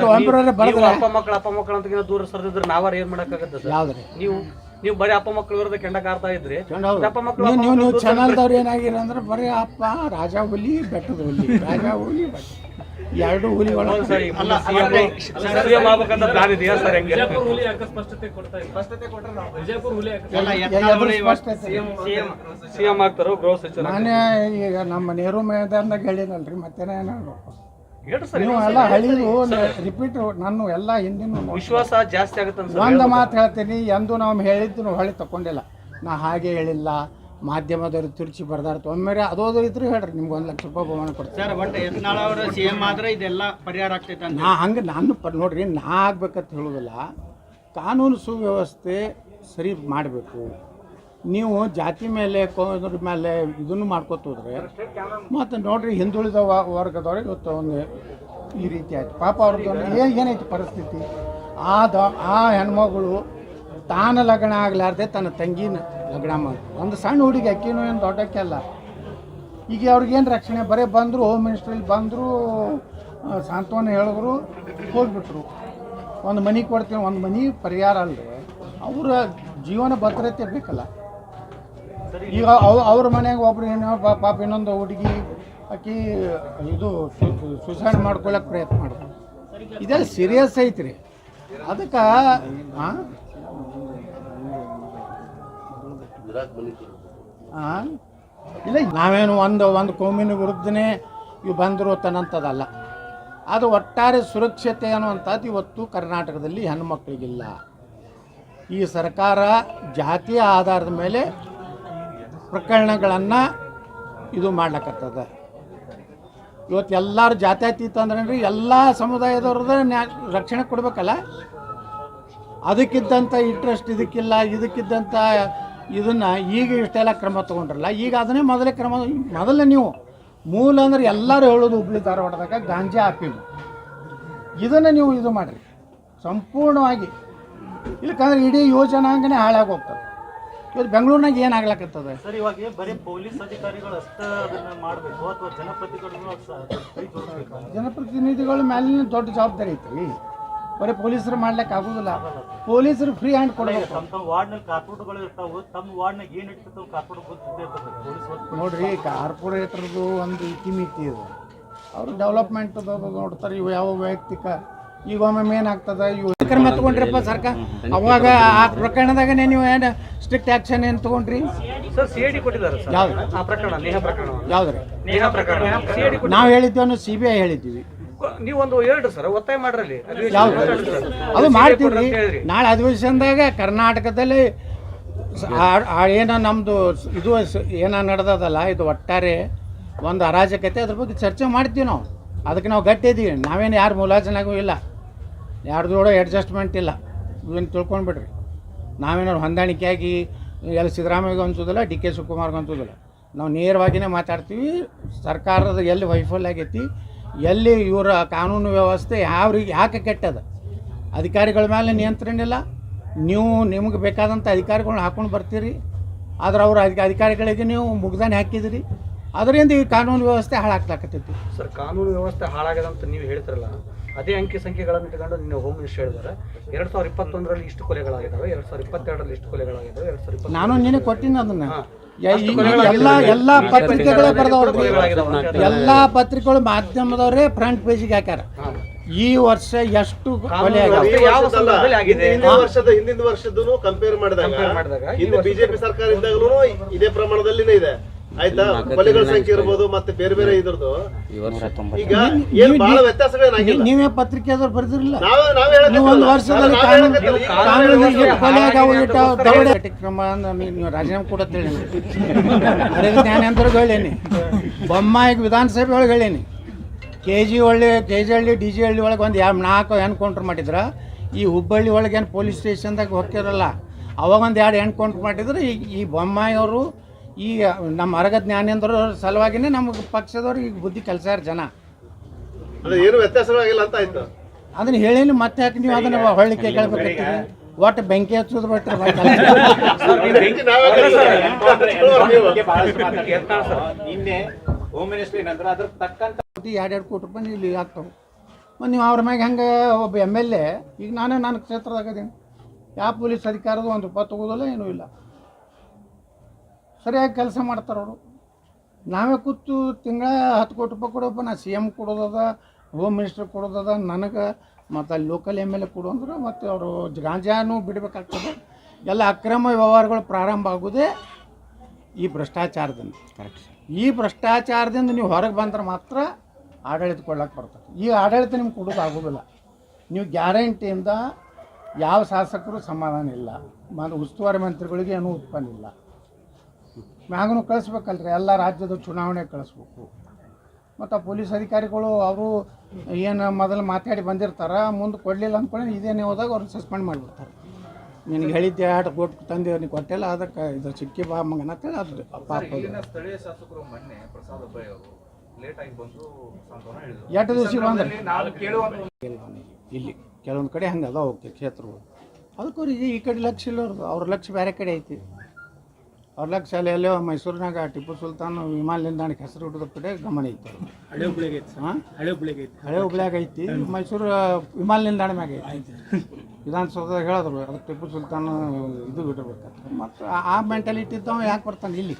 ಬರೆದ್ರೆ. ಅಪ್ಪ ಮಕ್ಕಳು ಅಪ್ಪ ಮಕ್ಕಳು ಅಂತ ದೂರ ಸರಿದ್ರೆ ನಾವಾರ ಏನು ಮಾಡೋಕ್ಕಾಗತ್ತೆ ಸರ್? ಯಾವ್ದ್ರಿ? ನೀವು ನೀವು ಬರೀ ಅಪ್ಪ ಮಕ್ಕಳ ವಿರುದ್ಧ ಕೆಂಡ ಕಾರ್ತಾ ಇದ್ರಿ. ಅಪ್ಪ ಮಕ್ಕಳು ನೀವು ನೀವು ಚಾನಲ್ದವ್ರು ಏನಾಗಿರ ಅಂದ್ರೆ ಬರೀ ಅಪ್ಪ ರಾಜಾ ಹುಲಿ ಬೆಟ್ಟದ ಹುಲಿ ರಾಜಾ ಹುಲಿ ಬೆಟ್ಟ ಎರಡು ಹುಲಿ ನಾನೇ ಈಗ ನಮ್ಮ ನೆಹರು ಮೈದಾನದಾಗ ಹೇಳಿನಲ್ರಿ ಮತ್ತೇನೇ ನಾನು ನೀವು ಎಲ್ಲ ಹಳಿದು ರಿಪೀಟ್ ನಾನು ಎಲ್ಲ ಹಿಂದಿನ ವಿಶ್ವಾಸ ಜಾಸ್ತಿ ಆಗುತ್ತೆ ಅಂತ ಒಂದು ಮಾತು ಹೇಳ್ತೀನಿ ಎಂದು ನಾವು ಹೇಳಿದ್ದು ಹೊಳಿ ತಕೊಂಡಿಲ್ಲ ನಾ ಹಾಗೆ ಹೇಳಿಲ್ಲ. ಮಾಧ್ಯಮದವ್ರು ತಿರುಚಿ ಬರ್ದಾರ್ತು. ಒಮ್ಮೆ ಅದೋದು ಇದ್ರೆ ಹೇಳ್ರಿ ನಿಮ್ಗೆ ಒಂದು ಲಕ್ಷ ರೂಪಾಯಿ ಬಹುಮಾನ ಕೊಡ್ತೀನಿ. ಸರ್ ಒಟ್ಟು ಯತ್ನಾಳ್ ಅವರು ಸಿ ಎಂ ಆದ್ರೆ ಇದೆಲ್ಲ ಪರಿಹಾರ ಆಗ್ತೈತೆ ಅಂತ. ನಾ ಹಂಗೆ ನಾನು ಪ ನೋಡ್ರಿ ನಾ ಆಗ್ಬೇಕಂತ ಹೇಳೋದಿಲ್ಲ. ಕಾನೂನು ಸುವ್ಯವಸ್ಥೆ ಸರಿ ಮಾಡಬೇಕು. ನೀವು ಜಾತಿ ಮೇಲೆ ಕೋದ್ರ ಮೇಲೆ ಇದನ್ನು ಮಾಡ್ಕೊತ ಹೋದ್ರೆ ಮತ್ತು ನೋಡ್ರಿ ಹಿಂದುಳಿದ ವ- ವರ್ಗದವ್ರಿಗೆ ಇವತ್ತು ಒಂದು ಈ ರೀತಿ ಆಯ್ತು. ಪಾಪ ಅವ್ರದ್ದು ಏನು ಏನೈತಿ ಪರಿಸ್ಥಿತಿ? ಆ ದ ಆ ಹೆಣ್ಮಗಳು ತಾನ ಲಗ್ನ ಆಗಲಾರ್ದೆ ತನ್ನ ತಂಗಿನ ಮಾಡಿ ಒಂದು ಸಣ್ಣ ಹುಡುಗಿ ಅಕ್ಕಿನೂ ಏನು ದೊಡ್ಡಕ್ಕೆ ಅಲ್ಲ. ಈಗ ಅವ್ರಿಗೇನು ರಕ್ಷಣೆ? ಬರೇ ಬಂದರು ಹೋಮ್ ಮಿನಿಸ್ಟ್ರಲ್ಲಿ ಬಂದರು ಸಾಂತ್ವನ ಹೇಳಿದ್ರು, ಹೋಗ್ಬಿಟ್ರು. ಒಂದು ಮನೆ ಕೊಡ್ತೀನಿ, ಒಂದು ಮನೆ ಪರಿಹಾರ ಅಲ್ಲದೆ ಅವರ ಜೀವನ ಭದ್ರತೆ ಬೇಕಲ್ಲ. ಈಗ ಅವ್, ಅವ್ರ ಮನೆಗೆ ಒಬ್ರು ಏನೋ ಪಾಪ ಇನ್ನೊಂದು ಹುಡುಗಿ ಆಕಿ ಇದು ಸುಸೈಡ್ ಮಾಡ್ಕೊಳ್ಳೋಕೆ ಪ್ರಯತ್ನ ಮಾಡ್ತಾರೆ ಇದೆಲ್ಲ ಸೀರಿಯಸ್ ಐತ್ರಿ. ಅದಕ್ಕೆ ಹಾಂ ಇಲ್ಲ, ನಾವೇನು ಒಂದು ಒಂದು ಕೋಮಿನ ವಿರುದ್ಧನೇ ಇವು ಬಂದರು ತನ್ನಂಥದ್ದಲ್ಲ ಅದು ಒಟ್ಟಾರೆ ಸುರಕ್ಷತೆ ಅನ್ನುವಂಥದ್ದು ಇವತ್ತು ಕರ್ನಾಟಕದಲ್ಲಿ ಹೆಣ್ಮಕ್ಳಿಗಿಲ್ಲ. ಈ ಸರ್ಕಾರ ಜಾತಿಯ ಆಧಾರದ ಮೇಲೆ ಪ್ರಕರಣಗಳನ್ನು ಇದು ಮಾಡ್ಲಕ್ಕತ್ತದ ಇವತ್ತು ಎಲ್ಲರೂ ಜಾತ್ಯತೀತ ಅಂದ್ರೆ ಎಲ್ಲ ಸಮುದಾಯದವ್ರದ ನ್ಯಾ, ರಕ್ಷಣೆ ಕೊಡಬೇಕಲ್ಲ? ಅದಕ್ಕಿದ್ದಂಥ ಇಂಟ್ರೆಸ್ಟ್ ಇದಕ್ಕಿಲ್ಲ, ಇದಕ್ಕಿದ್ದಂಥ ಇದನ್ನು ಈಗ ಇಷ್ಟೆಲ್ಲ ಕ್ರಮ ತೊಗೊಂಡ್ರಲ್ಲ ಈಗ ಅದನ್ನೇ ಮೊದಲೇ ಕ್ರಮ ಮೊದಲೇ ನೀವು ಮೂಲ ಅಂದ್ರೆ ಎಲ್ಲರೂ ಹೇಳೋದು ಹುಬ್ಳಿ ಧಾರವಾಡದಾಗ ಗಾಂಜಾ ಅಫೀಮು ಇದನ್ನು ನೀವು ಇದು ಮಾಡಿರಿ. ಸಂಪೂರ್ಣವಾಗಿ ಇಲ್ಲಕಂದ್ರೆ ಇಡೀ ಯೋಜನಾಂಗನೇ ಹಾಳಾಗಿ ಹೋಗ್ತದೆ ಇವತ್ತು ಬೆಂಗಳೂರಿನಾಗ ಏನು ಆಗ್ಲಕತ್ತದ? ಸರ್ ಇವಾಗ ಬರೀ ಪೊಲೀಸ್ ಅಧಿಕಾರಿಗಳು ಅಷ್ಟೇ ಅದನ್ನ ಮಾಡಬೇಕು ಅಥವಾ ಜನಪ್ರತಿನಿಧಿಗಳು ಮೇಲಿನ ದೊಡ್ಡ ಜವಾಬ್ದಾರಿ ಐತ್ರಿ ಬರೀ ಪೊಲೀಸರು ಮಾಡ್ಲಿಕ್ಕೆ ಆಗೋದಿಲ್ಲ. ಪೊಲೀಸರು ಫ್ರೀ ಹ್ಯಾಂಡ್ ಕೊಡಬೇಕು. ತಮ್ಮ ತಮ್ಮ ವಾರ್ಡ್ನಲ್ಲಿ ಕಾರ್ಪೊರೇಟ್ಗಳು ಇರ್ತಾವೆ ತಮ್ಮ ವಾರ್ಡ್ನಾಗ ಏನು ಇಟ್ಟಿರ್ತಾವೆ ಕಾರ್ಪೊರೇಟ್ ಗೊತ್ತಿದ್ದೇ ಇರ್ತದೆ? ಪೊಲೀಸ್ ವರ್ಕ್ ನೋಡ್ರಿ ಕಾರ್ಪೊರೇಟರ್ದು ಒಂದು ಇತಿಮಿತಿ ಇದು. ಅವರು ಡೆವಲಪ್ಮೆಂಟ್ ನೋಡ್ತಾರೆ ಇವು ಯಾವ ವೈಯಕ್ತಿಕ ಈಗ ಒಮ್ಮೆ ಏನಾಗ್ತದೆ ಇವು ಕ್ರಮ ತಗೊಂಡ್ರಪ್ಪ ಸರ್ಕಾರ. ಅವಾಗ ಆ ಪ್ರಕರಣದಾಗನೇ ನೀವು ಏನು ಸ್ಟ್ರಿಕ್ಟ್ ಆಕ್ಷನ್ ಏನು ತಗೊಂಡ್ರಿ? ಸರ್ ಸಿ ಐ ಡಿ ಕೊಟ್ಟಿದ್ದಾರೆ ಸರ್. ಯಾವ್ದು? ಆ ಪ್ರಕರಣ ನೇಹ ಪ್ರಕರಣ. ಯಾವ್ದ್ರಿ? ನೇಹ ಪ್ರಕರಣ. ಸಿ ನಾವು ಹೇಳಿದ್ದೇವೆ ಸಿ ಬಿ ಐ ಹೇಳಿದ್ದೀವಿ ನೀವೊಂದು ಹೇಳ್ರಿ ಸರ್ ಒತ್ತಾಯ ಮಾಡ್ರಲ್ಲಿ. ಅದು ಮಾಡ್ತೀವಿ ನಾಳೆ ಅಧಿವೇಶನದಾಗ ಕರ್ನಾಟಕದಲ್ಲಿ ಏನೋ ನಮ್ಮದು ಇದು ಏನ ನಡೆದದಲ್ಲ ಇದು ಒಟ್ಟಾರೆ ಒಂದು ಅರಾಜಕತೆ ಅದ್ರ ಬಗ್ಗೆ ಚರ್ಚೆ ಮಾಡ್ತೀವಿ ನಾವು. ಅದಕ್ಕೆ ನಾವು ಗಟ್ಟಿ ಇದೀವಿ. ನಾವೇನು ಯಾರು ಮುಲಾಜನಾಗೂ ಇಲ್ಲ. ಯಾರ್ದು ಕೂಡ ಅಡ್ಜಸ್ಟ್ಮೆಂಟ್ ಇಲ್ಲ. ಇವೇನು ತಿಳ್ಕೊಂಡ್ಬಿಡ್ರಿ. ನಾವೇನಾದ್ರು ಹೊಂದಾಣಿಕೆಯಾಗಿ ಎಲ್ಲ ಸಿದ್ದರಾಮಯ್ಯಗೆ ಅನ್ಸೋದಿಲ್ಲ ಡಿ ಕೆ ಶಿವಕುಮಾರ್ಗೆ ಅನ್ಸೋದಿಲ್ಲ. ನಾವು ನೇರವಾಗಿಯೇ ಮಾತಾಡ್ತೀವಿ. ಸರ್ಕಾರದ ಎಲ್ಲಿ ವೈಫಲ್ಯ ಆಗೈತಿ ಎಲ್ಲಿ ಇವರ ಕಾನೂನು ವ್ಯವಸ್ಥೆ ಯಾವ ಯಾಕೆ ಕೆಟ್ಟದ? ಅಧಿಕಾರಿಗಳ ಮೇಲೆ ನಿಯಂತ್ರಣ ಇಲ್ಲ. ನೀವು ನಿಮಗೆ ಬೇಕಾದಂಥ ಅಧಿಕಾರಿಗಳನ್ನ ಹಾಕೊಂಡು ಬರ್ತೀರಿ. ಆದ್ರೆ ಅವರು ಅಧಿಕ ಅಧಿಕಾರಿಗಳಿಗೆ ನೀವು ಮುಗ್ದಾನೆ ಹಾಕಿದಿರಿ. ಅದರಿಂದ ಈ ಕಾನೂನು ವ್ಯವಸ್ಥೆ ಹಾಳಾಗ್ಲಾಕತ್ತೈತಿ. ಸರ್ ಕಾನೂನು ವ್ಯವಸ್ಥೆ ಹಾಳಾಗದ ಅಂತ ನೀವು ಹೇಳ್ತಿರಲ್ಲ ಅದೇ ಅಂಕಿ ಸಂಖ್ಯೆಗಳನ್ನು ಇಟ್ಕೊಂಡು ನಿನ್ನೆ ಹೋಮ್ ಮಿನಿಸ್ಟರ್ ಹೇಳಿದ್ದಾರೆ. ಎರಡು ಸಾವಿರದ ಇಪ್ಪತ್ತೊಂದರಲ್ಲಿ ಇಷ್ಟು ಕೊಲೆಗಳಾಗಿದ್ದಾವೆ ಎರಡು ಸಾವಿರದ ಇಪ್ಪತ್ತೆರಡರಲ್ಲಿ ಇಷ್ಟು ಕೊಲೆಗಳಾಗಿದ್ದಾವೆ ಎರಡು ಸಾವಿರದ ನಾನು ನಿನಗೆ ಕೊಟ್ಟಿನ ಅದನ್ನು. ಎಲ್ಲ ಎಲ್ಲಾ ಪತ್ರಿಕೆಗಳೇ ಬರ್ದವ್ರಿ. ಎಲ್ಲಾ ಪತ್ರಿಕೆಗಳು ಮಾಧ್ಯಮದವರೇ ಫ್ರಂಟ್ ಪೇಜಿಗೆ ಹಾಕ್ಯಾರ. ಈ ವರ್ಷ ಎಷ್ಟು ಕೊಲೆ ವರ್ಷದ ಹಿಂದಿನ ವರ್ಷದೂ ಕಂಪೇರ್ ಮಾಡಿದಾಗ ಬಿಜೆಪಿ ಸರ್ಕಾರ ಇದ್ದಾಗಲೂ ಇದೇ ಪ್ರಮಾಣದಲ್ಲಿನೇ ಇದೆ. ಆಯ್ತಾ? ಕೊಲೆಗಳ ಸಂಖ್ಯೆ ಇರ್ಬೋದು ಮತ್ತೆ ಬೇರೆ ಬೇರೆ ಇದ್ರದ್ದು. ನೂರ ತೊಂಬತ್ತು. ಈಗ ಏನ್ ಬಹಳ ವ್ಯತ್ಯಾಸಗಳೇನಾಗಿಲ್ಲ? ನೀವೇ ಪತ್ರಿಕೆದವ್ರು ಬರ್ದಿರಲಿಲ್ಲ ನಾವೇ ನಾವೇ ನೀವು ಒಂದು ವರ್ಷದಲ್ಲಿ ಅಂದ್ರೆ ನೀವು ರಾಜೀನಾಮೆ ಜ್ಞಾನೇಂದ್ರಿಗೆ ಹೇಳೇನಿ. ಬೊಮ್ಮಾಯಿಗೆ ವಿಧಾನಸಭೆ ಒಳಗೆ ಹೇಳೇನಿ. K G Halli K G Halli D J Halli ಒಳಗೆ ಒಂದು ಯಾವ ನಾಲ್ಕು ಎನ್ಕೌಂಟ್ರ್ ಮಾಡಿದ್ರ. ಈ ಹುಬ್ಬಳ್ಳಿ ಒಳಗೆ ಏನು ಪೊಲೀಸ್ ಸ್ಟೇಷನ್ದಾಗ ಹೋಗ್ತಿರಲ್ಲ ಅವಾಗ ಒಂದು ಎರಡು ಎನ್ಕೌಂಟ್ರ್ ಮಾಡಿದ್ರೆ ಈ ಈ ಬೊಮ್ಮಾಯಿ ಅವರು ಈ ನಮ್ಮ ಅರಗ ಜ್ಞಾನೇಂದ್ರ ಅವ್ರ ಸಲುವಾಗಿನೇ ನಮಗೆ ಪಕ್ಷದವ್ರಿಗೆ ಈಗ ಬುದ್ಧಿ ಕಲ್ಸ್ಯಾರ ಜನ. ಅಂದ್ರೆ ಏನು ವ್ಯತ್ಯಾಸವಾಗಿಲ್ಲ ಅಂತ ಆಯ್ತು? ಅದನ್ನ ಹೇಳೀನಿ ಮತ್ತೆ ಯಾಕೆ ನೀವು ಅದನ್ನ ಹೊಳ್ಳಿಕೆ ಕೇಳ್ಬೇಕಾಗ್ತದೆ ಒಟ್ಟು ಬೆಂಕಿ ಹಚ್ಚೋದು ಬಿಟ್ಟರೆ ಎರಡೆರಡು ಕೋಟಿ ರೂಪಾಯಿ ಇಲ್ಲಿ ಆಗ್ತಾವೆ ಮತ್ತು ನೀವು ಅವ್ರ ಮ್ಯಾಗ ಹೆಂಗೆ ಒಬ್ಬ ಎಂ ಎಲ್ ಎ ಈಗ ನಾನೇ ನನ್ನ ಕ್ಷೇತ್ರದಾಗ ಅದೀನಿ. ಯಾವ ಪೊಲೀಸ್ ಅಧಿಕಾರದ ಒಂದು ರೂಪಾಯಿ ತಗೋದಲ್ಲ ಏನೂ ಇಲ್ಲ. ಸರಿಯಾಗಿ ಕೆಲಸ ಮಾಡ್ತಾರೆ ಅವರು. ನಾವೇ ಕೂತು ತಿಂಗಳ ಹತ್ತು ಕೋಟಿ ರೂಪಾಯಿ ಕೊಡೋಪ್ಪ ನಾ ಸಿ ಎಂ ಕೊಡೋದದ ಹೋಮ್ ಮಿನಿಸ್ಟರ್ ಕೊಡೋದದ ನನಗೆ ಮತ್ತು ಅಲ್ಲಿ ಲೋಕಲ್ ಎಂ ಎಲ್ ಎ ಕೊಡು ಅಂದ್ರೆ ಮತ್ತು ಅವರು ಗಾಂಜಾನು ಬಿಡಬೇಕಾಗ್ತದೆ. ಎಲ್ಲ ಅಕ್ರಮ ವ್ಯವಹಾರಗಳು ಪ್ರಾರಂಭ ಆಗೋದೇ ಈ ಭ್ರಷ್ಟಾಚಾರದಿಂದ. ಕರೆಕ್ಟ್ ಈ ಭ್ರಷ್ಟಾಚಾರದಿಂದ ನೀವು ಹೊರಗೆ ಬಂದ್ರೆ ಮಾತ್ರ ಆಡಳಿತ ಕೊಡ್ಲಕ್ಕೆ ಬರ್ತದೆ. ಈ ಆಡಳಿತ ನಿಮ್ಗೆ ಕೊಡೋದಾಗೋದಿಲ್ಲ ನೀವು ಗ್ಯಾರಂಟಿಯಿಂದ ಯಾವ ಶಾಸಕರು ಸಮಾಧಾನ ಇಲ್ಲ. ಮತ್ತು ಉಸ್ತುವಾರಿ ಮಂತ್ರಿಗಳಿಗೆ ಏನೂ ಉತ್ಪನ್ನ ಇಲ್ಲ. ಮ್ಯಾಗನು ಕಳಿಸ್ಬೇಕಲ್ರಿ ಎಲ್ಲ ರಾಜ್ಯದ ಚುನಾವಣೆ ಕಳಿಸ್ಬೇಕು. ಮತ್ತು ಆ ಪೊಲೀಸ್ ಅಧಿಕಾರಿಗಳು ಅವರು ಏನು ಮೊದಲು ಮಾತಾಡಿ ಬಂದಿರ್ತಾರೆ ಮುಂದೆ ಕೊಡಲಿಲ್ಲ ಅಂದ್ಕೊಂಡು ಇದೇನೇ ಹೋದಾಗ ಅವ್ರು ಸಸ್ಪೆಂಡ್ ಮಾಡಿಬಿಡ್ತಾರೆ. ನಿನಗೆ ಹೇಳಿದ್ದೆ ಆಟ ಕೊಟ್ಟು ತಂದೆ ನೀವು ಕೊಟ್ಟಿಲ್ಲ ಅದಕ್ಕೆ ಇದು ಸಿಕ್ಕಿ ಬಾ ಮಗನ ಅಂತೇಳಿ ಅದು. ಪಾಪ ಸ್ಥಳೀಯ ಶಾಸಕರು ಮೊನ್ನೆ ಪ್ರಸಾದ್ ಅವರು ಬಂದು ಬಂದ್ರೆ ಕೇಳುವಂತ ಇಲ್ಲಿ ಕೆಲವೊಂದು ಕಡೆ ಹಂಗೆ ಅದಾವ ಹೋಗ್ತೀವಿ ಕ್ಷೇತ್ರಗಳು. ಅದಕ್ಕೆ ಅವ್ರಿಗೆ ಈ ಕಡೆ ಲಕ್ಷ ಇಲ್ಲ ಅವ್ರ ಲಕ್ಷ ಬೇರೆ ಕಡೆ ಐತಿ. ಅವ್ರ ಶಾಲೆಯಲ್ಲೇ ಮೈಸೂರಿನಾಗ ಟಿಪ್ಪು ಸುಲ್ತಾನ್ ವಿಮಾನ ನಿಲ್ದಾಣಕ್ಕೆ ಹೆಸರು ಹಿಡಿದ ಕಡೆ ಗಮನ ಐತಿ. ಹಳೆ ಹುಬ್ಳಿಗೆ ಹಾಂ? ಹಳೆ ಹುಬ್ಳಿಗೆ ಐತಿ ಹಳೆ ಹುಬ್ಳ್ಯಾಗ ಐತಿ. ಮೈಸೂರು ವಿಮಾನ ನಿಲ್ದಾಣ ಮ್ಯಾಗ ಐತಿ. ವಿಧಾನಸೌಧದಾಗ ಹೇಳಿದ್ರು ಅದು ಟಿಪ್ಪು ಸುಲ್ತಾನ್ ಇದು ಬಿಟ್ಟಿರ್ಬೇಕು ಮತ್ತು ಆ ಮೆಂಟಾಲಿಟಿ ಇದ್ದವ ಯಾಕೆ ಬರ್ತಾನೆ ಇಲ್ಲಿ?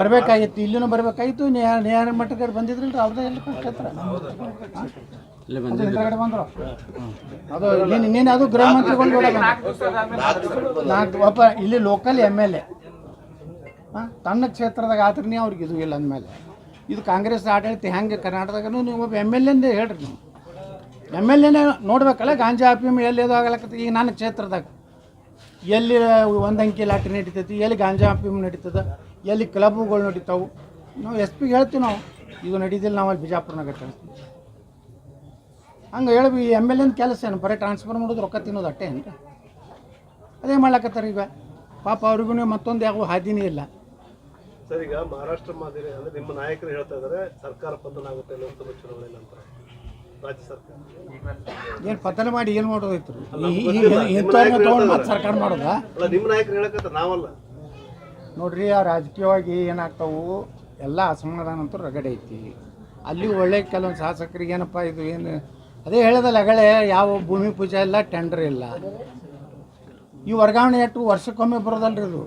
ಬರ್ಬೇಕಾಗಿತ್ತು ಇಲ್ಲಿನೂ ಬರಬೇಕಾಗಿತ್ತು ನೇರ ನೇರ ಮಟ್ಟಕ್ಕೆ ಬಂದಿದ್ರಲ್ಲ ಅವ್ರದ್ದೇ ಎಲ್ಲ ಕ್ಷೇತ್ರ ಅದು ಹಿಂದ್ಗಡೆ ಬಂದ್ರು. ಅದು ನೀನು ನೀನು ಅದು ಗೃಹ ಮಂತ್ರಿಗಳು ಒಬ್ಬ ಇಲ್ಲಿ ಲೋಕಲ್ ಎಂ ಎಲ್ ಎ ತನ್ನ ಕ್ಷೇತ್ರದಾಗ ಆದ್ರೆ ಅವ್ರಿಗೆ ಇದು ಇಲ್ಲ ಅಂದಮೇಲೆ. ಇದು ಕಾಂಗ್ರೆಸ್ ಆಡಳಿತ ಹೆಂಗೆ ಕರ್ನಾಟಕದಾಗೂ ನೀವು ಒಬ್ಬ ಎಂ ಎಲ್ ಎಂದೇ ಹೇಳ್ರಿ ನೀವು. ಎಂ ಎಲ್ ಎನೇ ನೋಡ್ಬೇಕಲ್ಲ, ಗಾಂಜಾ ಅಫೀಮ್ ಎಲ್ಲಿ ಇದು ಆಗಲಕತ್ತ ಈಗ ನನ್ನ ಕ್ಷೇತ್ರದಾಗ. ಎಲ್ಲಿ ಒಂದು ಅಂಕಿ ಲಾಟ್ರಿ ನಡೀತೈತಿ, ಎಲ್ಲಿ ಗಾಂಜಾ ಅಫೀಮ್ ನಡೀತದೆ, ಎಲ್ಲಿ ಕ್ಲಬ್ಗಳು ನಡೀತಾವೆ? ನಾವು ಎಸ್ ಪಿಗೆ ಹೇಳ್ತೀವಿ ನಾವು. ಇದು ನಡೀದಿಲ್ಲ, ನಾವು ಅಲ್ಲಿ ಬಿಜಾಪುರನಾಗ ಹೇಳ್ತೀವಿ ಹಂಗೆ ಹೇಳಿ ಎಂ ಎಲ್ ಎನ್ ಕೆಲಸ ಏನು? ಬರೀ ಟ್ರಾನ್ಸ್ಫರ್ ಮಾಡೋದು ರೊಕ್ಕ ತಿನ್ನೋದು ಅಟ್ಟೆ ಅಂತ ಅದೇ ಮಾಡ್ಲಕತ್ತಾರ ಈಗ ಪಾಪ ಅವ್ರಿಗೂ ಮತ್ತೊಂದು ಯಾವ ಹಾದಿನೇ ಇಲ್ಲ. ಸರ್ ಈಗ ಮಹಾರಾಷ್ಟ್ರ ಮಾದರಿ ಅಂದ್ರೆ ನಿಮ್ಮ ನಾಯಕರು ಹೇಳ್ತಾ ಇದಾರೆ ಸರ್ಕಾರ ಪತನ ಆಗುತ್ತೆ ಲೋಕಸಭಾ ಚುನಾವಣೆ ನಂತರ. ರಾಜ್ಯ ಸರ್ಕಾರ. ಏನು ಪತನ ಮಾಡಿ ಏನು ಮಾಡೋದೈತ್ರಿ ಸರ್ಕಾರ ಮಾಡೋದ? ಅಲ್ಲ ನಿಮ್ಮ ನಾಯಕರು ಹೇಳಕತ್ತ ನಾವಲ್ಲ. ನೋಡ್ರಿ ಆ ರಾಜಕೀಯವಾಗಿ ಏನಾಗ್ತಾವು? ಎಲ್ಲ ಅಸಮಾಧಾನ ಅಂತೂ ರಗಡೆ ಐತಿ. ಅಲ್ಲಿ ಒಳ್ಳೆ ಕೆಲವೊಂದು ಶಾಸಕರಿಗೆ ಏನಪ್ಪ ಇದು ಏನು ಅದೇ ಹೇಳೋದಲ್ಲ ಗಳೆ ಯಾವ ಭೂಮಿ ಪೂಜೆ ಇಲ್ಲ ಟೆಂಡರ್ ಇಲ್ಲ. ಈ ವರ್ಗಾವಣೆ ಎಷ್ಟು ವರ್ಷಕ್ಕೊಮ್ಮೆ ಬರೋದಲ್ರಿ ಇದು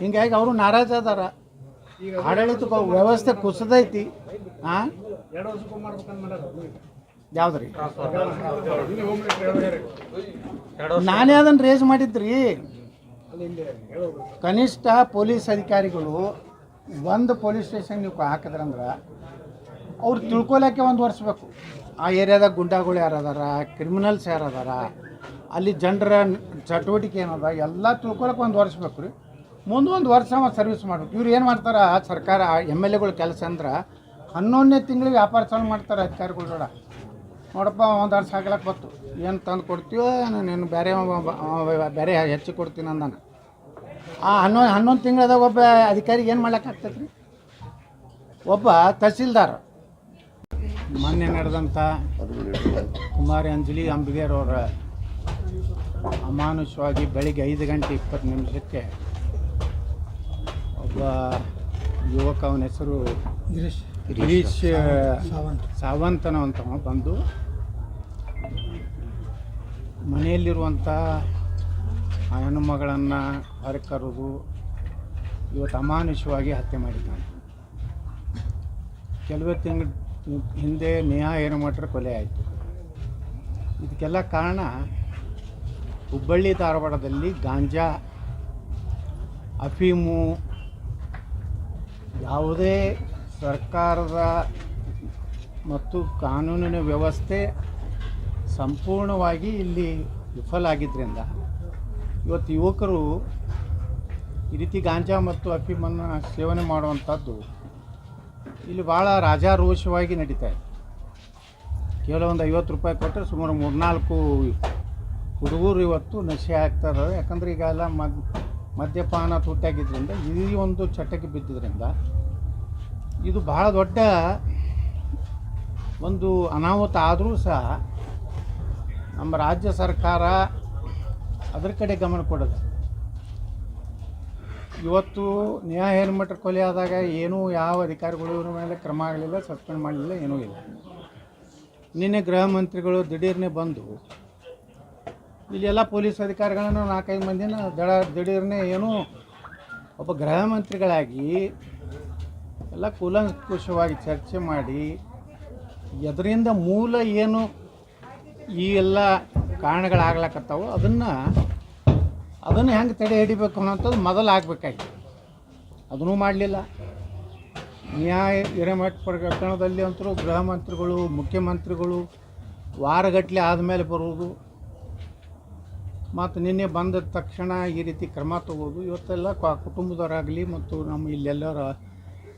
ಹಿಂಗಾಗಿ ಅವರು ನಾರಾಜ್ ಅದಾರ. ಆಡಳಿತ ವ್ಯವಸ್ಥೆ ಕುಸದೈತಿ. ಹಾಂ ಯಾವ್ದ್ರಿ? ನಾನೇ ಅದನ್ನ ರೇಸ್ ಮಾಡಿದ್ರಿ. ಕನಿಷ್ಠ ಪೊಲೀಸ್ ಅಧಿಕಾರಿಗಳು ಒಂದು ಪೊಲೀಸ್ ಸ್ಟೇಷನ್ ನೀವು ಹಾಕಿದ್ರಂದ್ರೆ ಅವ್ರು ತಿಳ್ಕೊಳಕ್ಕೆ ಒಂದು ವರ್ಷ ಬೇಕು. ಆ ಏರಿಯಾದಾಗ ಗುಂಡಾಗಳು ಯಾರದಾರ ಕ್ರಿಮಿನಲ್ಸ್ ಯಾರದಾರ ಅಲ್ಲಿ ಜನರ ಚಟುವಟಿಕೆ ಏನದ, ಎಲ್ಲ ತಿಳ್ಕೊಳಕ್ಕೆ ಒಂದು ವರ್ಷ ಬೇಕು ರೀ. ಮುಂದೆ ಒಂದು ವರ್ಷ ಅವ ಸರ್ವಿಸ್ ಮಾಡ್ಬೇಕು. ಇವ್ರು ಏನು ಮಾಡ್ತಾರೆ ಸರ್ಕಾರ ಎಂ ಎಲ್ ಎಗಳ ಕೆಲಸ ಅಂದ್ರೆ ಹನ್ನೊಂದನೇ ತಿಂಗಳಿಗೆ ವ್ಯಾಪಾರ ಚಾಲು ಮಾಡ್ತಾರೆ ಅಧಿಕಾರಿಗಳು ನೋಡ ನೋಡಪ್ಪ, ಒಂದು ವರ್ಷ ಹಾಕ್ಲಕ್ಕೆ ಬತ್ತು ಏನು ತಂದು ಕೊಡ್ತೀವೋ ನಾನು ಬೇರೆ ಬೇರೆ ಹೆಚ್ಚು ಕೊಡ್ತೀನಿ ಅಂದಾನ. ಆ ಹನ್ನೊಂದು ಹನ್ನೊಂದು ತಿಂಗಳದಾಗ ಒಬ್ಬ ಅಧಿಕಾರಿಗೆ ಏನು ಮಾಡ್ಲಿಕ್ಕೆ ಒಬ್ಬ ತಹಸೀಲ್ದಾರ್. ಮೊನ್ನೆ ನಡೆದಂಥ ಕುಮಾರಿ ಅಂಜಲಿ ಅವರ ಅಮಾನುಷವಾಗಿ ಬೆಳಿಗ್ಗೆ ಐದು ಗಂಟೆ ಇಪ್ಪತ್ತು ನಿಮಿಷಕ್ಕೆ ಯುವಕ ಅವನ ಹೆಸರು ಗಿರೀಶ್. ಗಿರೀಶ್ ಸಾವಂತ್. ಅಂತ ಬಂದು ಮನೆಯಲ್ಲಿರುವಂಥ ಆ ಹೊರಗೆ ಹೊರಕರೋದು ಇವತ್ತು ಅಮಾನುಷವಾಗಿ ಹತ್ಯೆ ಮಾಡಿದ್ದಾನೆ. ಕೆಲವೇ ತಿಂಗಳ ಹಿಂದೆ ನೇಹಾ ಏರುಮಠರ ಕೊಲೆ ಆಯಿತು. ಇದಕ್ಕೆಲ್ಲ ಕಾರಣ ಹುಬ್ಬಳ್ಳಿ ಧಾರವಾಡದಲ್ಲಿ ಗಾಂಜಾ ಅಫೀಮು ಯಾವುದೇ ಸರ್ಕಾರದ ಮತ್ತು ಕಾನೂನಿನ ವ್ಯವಸ್ಥೆ ಸಂಪೂರ್ಣವಾಗಿ ಇಲ್ಲಿ ವಿಫಲ ಆಗಿದ್ದರಿಂದ ಇವತ್ತು ಯುವಕರು ಈ ರೀತಿ ಗಾಂಜಾ ಮತ್ತು ಅಫೀಮನ್ನು ಸೇವನೆ ಮಾಡುವಂಥದ್ದು ಇಲ್ಲಿ ಭಾಳ ರಾಜಾರೋಷವಾಗಿ ನಡೀತಾ ಇದೆ. ಕೇವಲ ಒಂದು ಐವತ್ತು ರೂಪಾಯಿ ಕೊಟ್ಟರೆ ಸುಮಾರು ಮೂರ್ನಾಲ್ಕು ಹುಡುಗರು ಇವತ್ತು ನಶೆ ಆಗ್ತಾ ಇದ್ದಾರೆ ಯಾಕಂದ್ರೆ ಈಗ ಎಲ್ಲ ಮದ್ ಮದ್ಯಪಾನ ತುಟ್ಟಾಗಿದ್ದರಿಂದ ಈ ಒಂದು ಚಟಕ್ಕೆ ಬಿದ್ದಿದ್ದರಿಂದ ಇದು ಬಹಳ ದೊಡ್ಡ ಒಂದು ಅನಾಹುತ ಆದರೂ ಸಹ ನಮ್ಮ ರಾಜ್ಯ ಸರ್ಕಾರ ಅದರ ಕಡೆ ಗಮನ ಕೊಡೋದು. ಇವತ್ತು ನ್ಯಾಯ ಹೆಲ್ಮೆಟ್ ಕೊಲೆ ಆದಾಗ ಏನೂ ಯಾವ ಅಧಿಕಾರಿಗಳು ಇವರ ಮೇಲೆ ಕ್ರಮ ಆಗಲಿಲ್ಲ, ಸಸ್ಪೆಂಡ್ ಮಾಡಲಿಲ್ಲ, ಏನೂ ಇಲ್ಲ. ನಿನ್ನೆ ಗೃಹ ಮಂತ್ರಿಗಳು ದಿಢೀರ್ನೆ ಬಂದು ಇಲ್ಲೆಲ್ಲ ಪೊಲೀಸ್ ಅಧಿಕಾರಿಗಳನ್ನು ನಾಲ್ಕೈದು ಮಂದಿನ ದಡ ದಿಢೀರ್ನೆ ಏನು ಒಬ್ಬ ಗೃಹ ಮಂತ್ರಿಗಳಾಗಿ ಎಲ್ಲ ಕೂಲಂಕುಷವಾಗಿ ಚರ್ಚೆ ಮಾಡಿ ಎದರಿಂದ ಮೂಲ ಏನು ಈ ಎಲ್ಲ ಕಾರಣಗಳಾಗ್ಲಕತ್ತಾವೋ ಅದನ್ನು ಅದನ್ನು ಹೆಂಗೆ ತಡೆ ಹಿಡಿಬೇಕು ಅನ್ನೋಂಥದ್ದು ಮೊದಲು ಆಗಬೇಕಾಗಿತ್ತು ಅದನ್ನೂ ಮಾಡಲಿಲ್ಲ. ನ್ಯಾಯ ಹಿರೇಮಠ ಪ್ರಕರಣದಲ್ಲಿ ಅಂತರೂ ಗೃಹ ಮಂತ್ರಿಗಳು, ಮುಖ್ಯಮಂತ್ರಿಗಳು ವಾರಗಟ್ಟಲೆ ಆದಮೇಲೆ ಬರುವುದು. ಮತ್ತು ನಿನ್ನೆ ಬಂದ ತಕ್ಷಣ ಈ ರೀತಿ ಕ್ರಮ ತಗೋದು. ಇವತ್ತೆಲ್ಲ ಕ ಕುಟುಂಬದವರಾಗಲಿ ಮತ್ತು ನಮ್ಮ ಇಲ್ಲೆಲ್ಲರ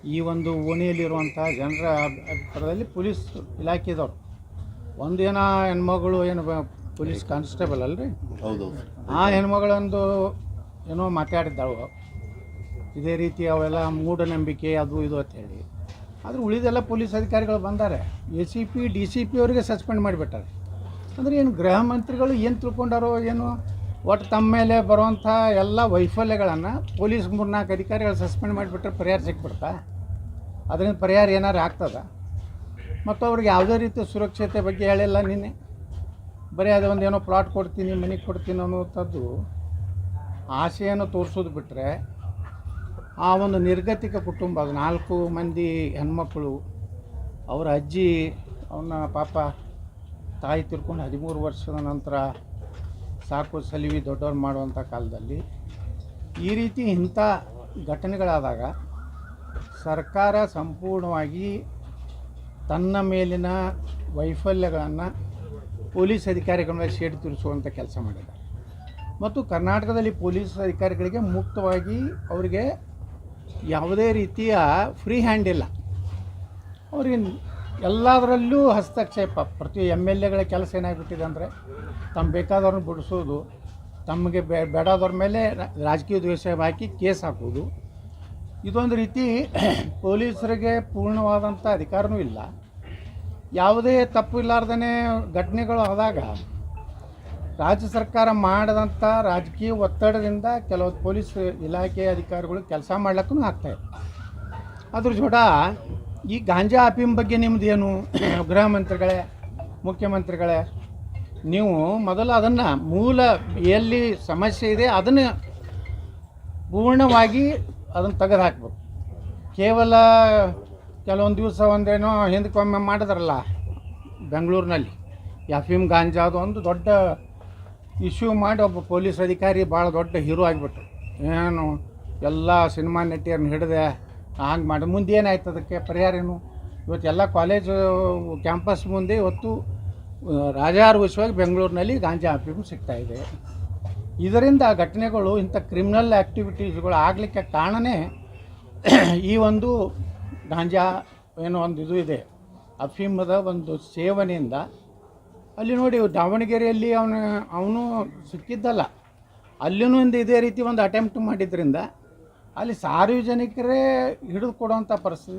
ಈ ಒಂದು ಓಣಿಯಲ್ಲಿರುವಂಥ ಜನರ ಅಭಿ- ಅಭಿಪ್ರಾಯದಲ್ಲಿ ಪೊಲೀಸ್ ಇಲಾಖೆದವರು. ಒಂದು ಏನೋ ಹೆಣ್ಮಗಳು ಏನು ಪೊಲೀಸ್ ಕಾನ್ಸ್ಟೇಬಲ್ ಅಲ್ರಿ? ಹೌದು. ಆ ಹೆಣ್ಮಗಳಂದು ಏನೋ ಮಾತಾಡಿದ್ದಾಳು. ಇದೇ ರೀತಿ ಅವೆಲ್ಲ ಮೂಢನಂಬಿಕೆ ಅದು ಇದು ಅಂತ ಹೇಳಿ. ಆದ್ರೆ ಉಳಿದೆಲ್ಲ ಪೊಲೀಸ್ ಅಧಿಕಾರಿಗಳು ಬಂದಾರೆ. A C P D C P ಅವರಿಗೆ ಸಸ್ಪೆಂಡ್ ಮಾಡಿಬಿಟ್ಟಾರೆ. ಅಂದರೆ ಏನು ಗೃಹ ಮಂತ್ರಿಗಳು ಏನು ತಿಳ್ಕೊಂಡಾರೋ ಏನು, ಒಟ್ಟು ತಮ್ಮ ಮೇಲೆ ಬರುವಂಥ ಎಲ್ಲ ವೈಫಲ್ಯಗಳನ್ನು ಪೊಲೀಸ್ ಮೂರ್ನಾಲ್ಕು ಅಧಿಕಾರಿಗಳು ಸಸ್ಪೆಂಡ್ ಮಾಡಿಬಿಟ್ರೆ ಪರಿಹಾರ ಸಿಕ್ಬಿಡ್ತಾ ಅದರಿಂದ ಪರಿಹಾರ ಏನಾರು ಆಗ್ತದ? ಮತ್ತು ಅವ್ರಿಗೆ ಯಾವುದೇ ರೀತಿಯ ಸುರಕ್ಷತೆ ಬಗ್ಗೆ ಹೇಳಿಲ್ಲ ನಿನ್ನೆ. ಬರೀ ಅದು ಒಂದು ಏನೋ ಪ್ಲಾಟ್ ಕೊಡ್ತೀನಿ, ಮನೆ ಕೊಡ್ತೀನಿ ಅನ್ನುವಂಥದ್ದು ಆಸೆಯನ್ನು ತೋರಿಸೋದು ಬಿಟ್ಟರೆ ಆ ಒಂದು ನಿರ್ಗತಿಕ ಕುಟುಂಬ ಅದು ನಾಲ್ಕು ಮಂದಿ ಹೆಣ್ಮಕ್ಳು, ಅವರ ಅಜ್ಜಿ, ಅವನ ಪಾಪ ತಾಯಿ ತಿರ್ಕೊಂಡು ಹದಿಮೂರು ವರ್ಷದ ನಂತರ ಸಾಕು ಸಲಿವಿ ದೊಡ್ಡವ್ರು ಮಾಡುವಂಥ ಕಾಲದಲ್ಲಿ ಈ ರೀತಿ ಇಂಥ ಘಟನೆಗಳಾದಾಗ ಸರ್ಕಾರ ಸಂಪೂರ್ಣವಾಗಿ ತನ್ನ ಮೇಲಿನ ವೈಫಲ್ಯಗಳನ್ನು ಪೊಲೀಸ್ ಅಧಿಕಾರಿಗಳ ಮೇಲೆ ಶೇಡ್ ತಿರ್ಸುವಂಥ ಕೆಲಸ ಮಾಡಿದ್ದಾರೆ. ಮತ್ತು ಕರ್ನಾಟಕದಲ್ಲಿ ಪೊಲೀಸ್ ಅಧಿಕಾರಿಗಳಿಗೆ ಮುಕ್ತವಾಗಿ ಅವರಿಗೆ ಯಾವುದೇ ರೀತಿಯ ಫ್ರೀ ಹ್ಯಾಂಡ್ ಇಲ್ಲ. ಅವ್ರಿಗೆ ಎಲ್ಲದರಲ್ಲೂ ಹಸ್ತಕ್ಷೇಪ. ಪ್ರತಿ ಎಂ ಎಲ್ ಎಗಳ ಕೆಲಸ ಏನಾಗಿಬಿಟ್ಟಿದೆ ಅಂದರೆ ತಮ್ಮ ಬೇಕಾದವ್ರನ್ನ ಬಿಡಿಸೋದು, ತಮಗೆ ಬೇ, ಬೇಡಾದವ್ರ ಮೇಲೆ ರಾಜಕೀಯ ದ್ವೇಷ ಹಾಕಿ ಕೇಸ್ ಹಾಕೋದು. ಇದೊಂದು ರೀತಿ ಪೊಲೀಸರಿಗೆ ಪೂರ್ಣವಾದಂಥ ಅಧಿಕಾರನೂ ಇಲ್ಲ. ಯಾವುದೇ ತಪ್ಪು ಇಲ್ಲಾರ್ದೇ ಘಟನೆಗಳು ಆದಾಗ ರಾಜ್ಯ ಸರ್ಕಾರ ಮಾಡಿದಂಥ ರಾಜಕೀಯ ಒತ್ತಡದಿಂದ ಕೆಲವು ಪೊಲೀಸ್ ಇಲಾಖೆ ಅಧಿಕಾರಿಗಳು ಕೆಲಸ ಮಾಡ್ಲಿಕ್ಕೂ ಆಗ್ತಾಯಿದೆ ಅದ್ರ ಜೋಡ ಈ ಗಾಂಜಾ ಅಫೀಮ್ ಬಗ್ಗೆ ನಿಮ್ಮದೇನು ಗೃಹ ಮಂತ್ರಿಗಳೇ, ಮುಖ್ಯಮಂತ್ರಿಗಳೇ, ನೀವು ಮೊದಲು ಅದನ್ನು ಮೂಲ ಎಲ್ಲಿ ಸಮಸ್ಯೆ ಇದೆ ಅದನ್ನು ಪೂರ್ಣವಾಗಿ ಅದನ್ನು ತೆಗೆದು ಹಾಕ್ಬೇಕು ಕೇವಲ ಕೆಲವೊಂದು ದಿವಸ ಒಂದೇನೋ ಹಿಂದಕ್ಕೊಮ್ಮೆ ಮಾಡಿದ್ರಲ್ಲ ಬೆಂಗಳೂರಿನಲ್ಲಿ ಅಫೀಮ್ ಗಾಂಜಾದು ಒಂದು ದೊಡ್ಡ ಇಶ್ಯೂ ಮಾಡಿ ಒಬ್ಬ ಪೊಲೀಸ್ ಅಧಿಕಾರಿ ಭಾಳ ದೊಡ್ಡ ಹೀರೋ ಆಗಿಬಿಟ್ರು. ಏನು ಎಲ್ಲ ಸಿನಿಮಾ ನಟಿಯರನ್ನ ಹಿಡಿದೆ ಹಂಗೆ ಮಾಡಿ ಮುಂದೆ ಏನಾಯ್ತು ಅದಕ್ಕೆ ಪರಿಹಾರ ಏನು? ಇವತ್ತು ಎಲ್ಲ ಕಾಲೇಜು ಕ್ಯಾಂಪಸ್ ಮುಂದೆ ಇವತ್ತು ರಾಜಾರೋಷವಾಗಿ ಬೆಂಗಳೂರಿನಲ್ಲಿ ಗಾಂಜಾ ಸಿಗ್ತಾ ಇದೆ. ಇದರಿಂದ ಘಟನೆಗಳು, ಇಂಥ ಕ್ರಿಮಿನಲ್ ಆ್ಯಕ್ಟಿವಿಟೀಸ್ಗಳು ಆಗಲಿಕ್ಕೆ ಕಾರಣನೇ ಈ ಒಂದು ಗಾಂಜಾ ಏನೋ ಒಂದು ಇದು ಇದೆ. ಅಫೀಮದ ಒಂದು ಸೇವನೆಯಿಂದ ಅಲ್ಲಿ ನೋಡಿ ದಾವಣಗೆರೆಯಲ್ಲಿ ಅವನು ಅವನು ಸಿಕ್ಕಿದ್ದಲ್ಲ. ಅಲ್ಲಿನೂ ಒಂದು ಇದೇ ರೀತಿ ಒಂದು ಅಟೆಂಪ್ಟ್ ಮಾಡಿದ್ರಿಂದ ಅಲ್ಲಿ ಸಾರ್ವಜನಿಕರೇ ಹಿಡಿದು ಕೊಡುವಂಥ ಪರಿಸ್ಥಿತಿ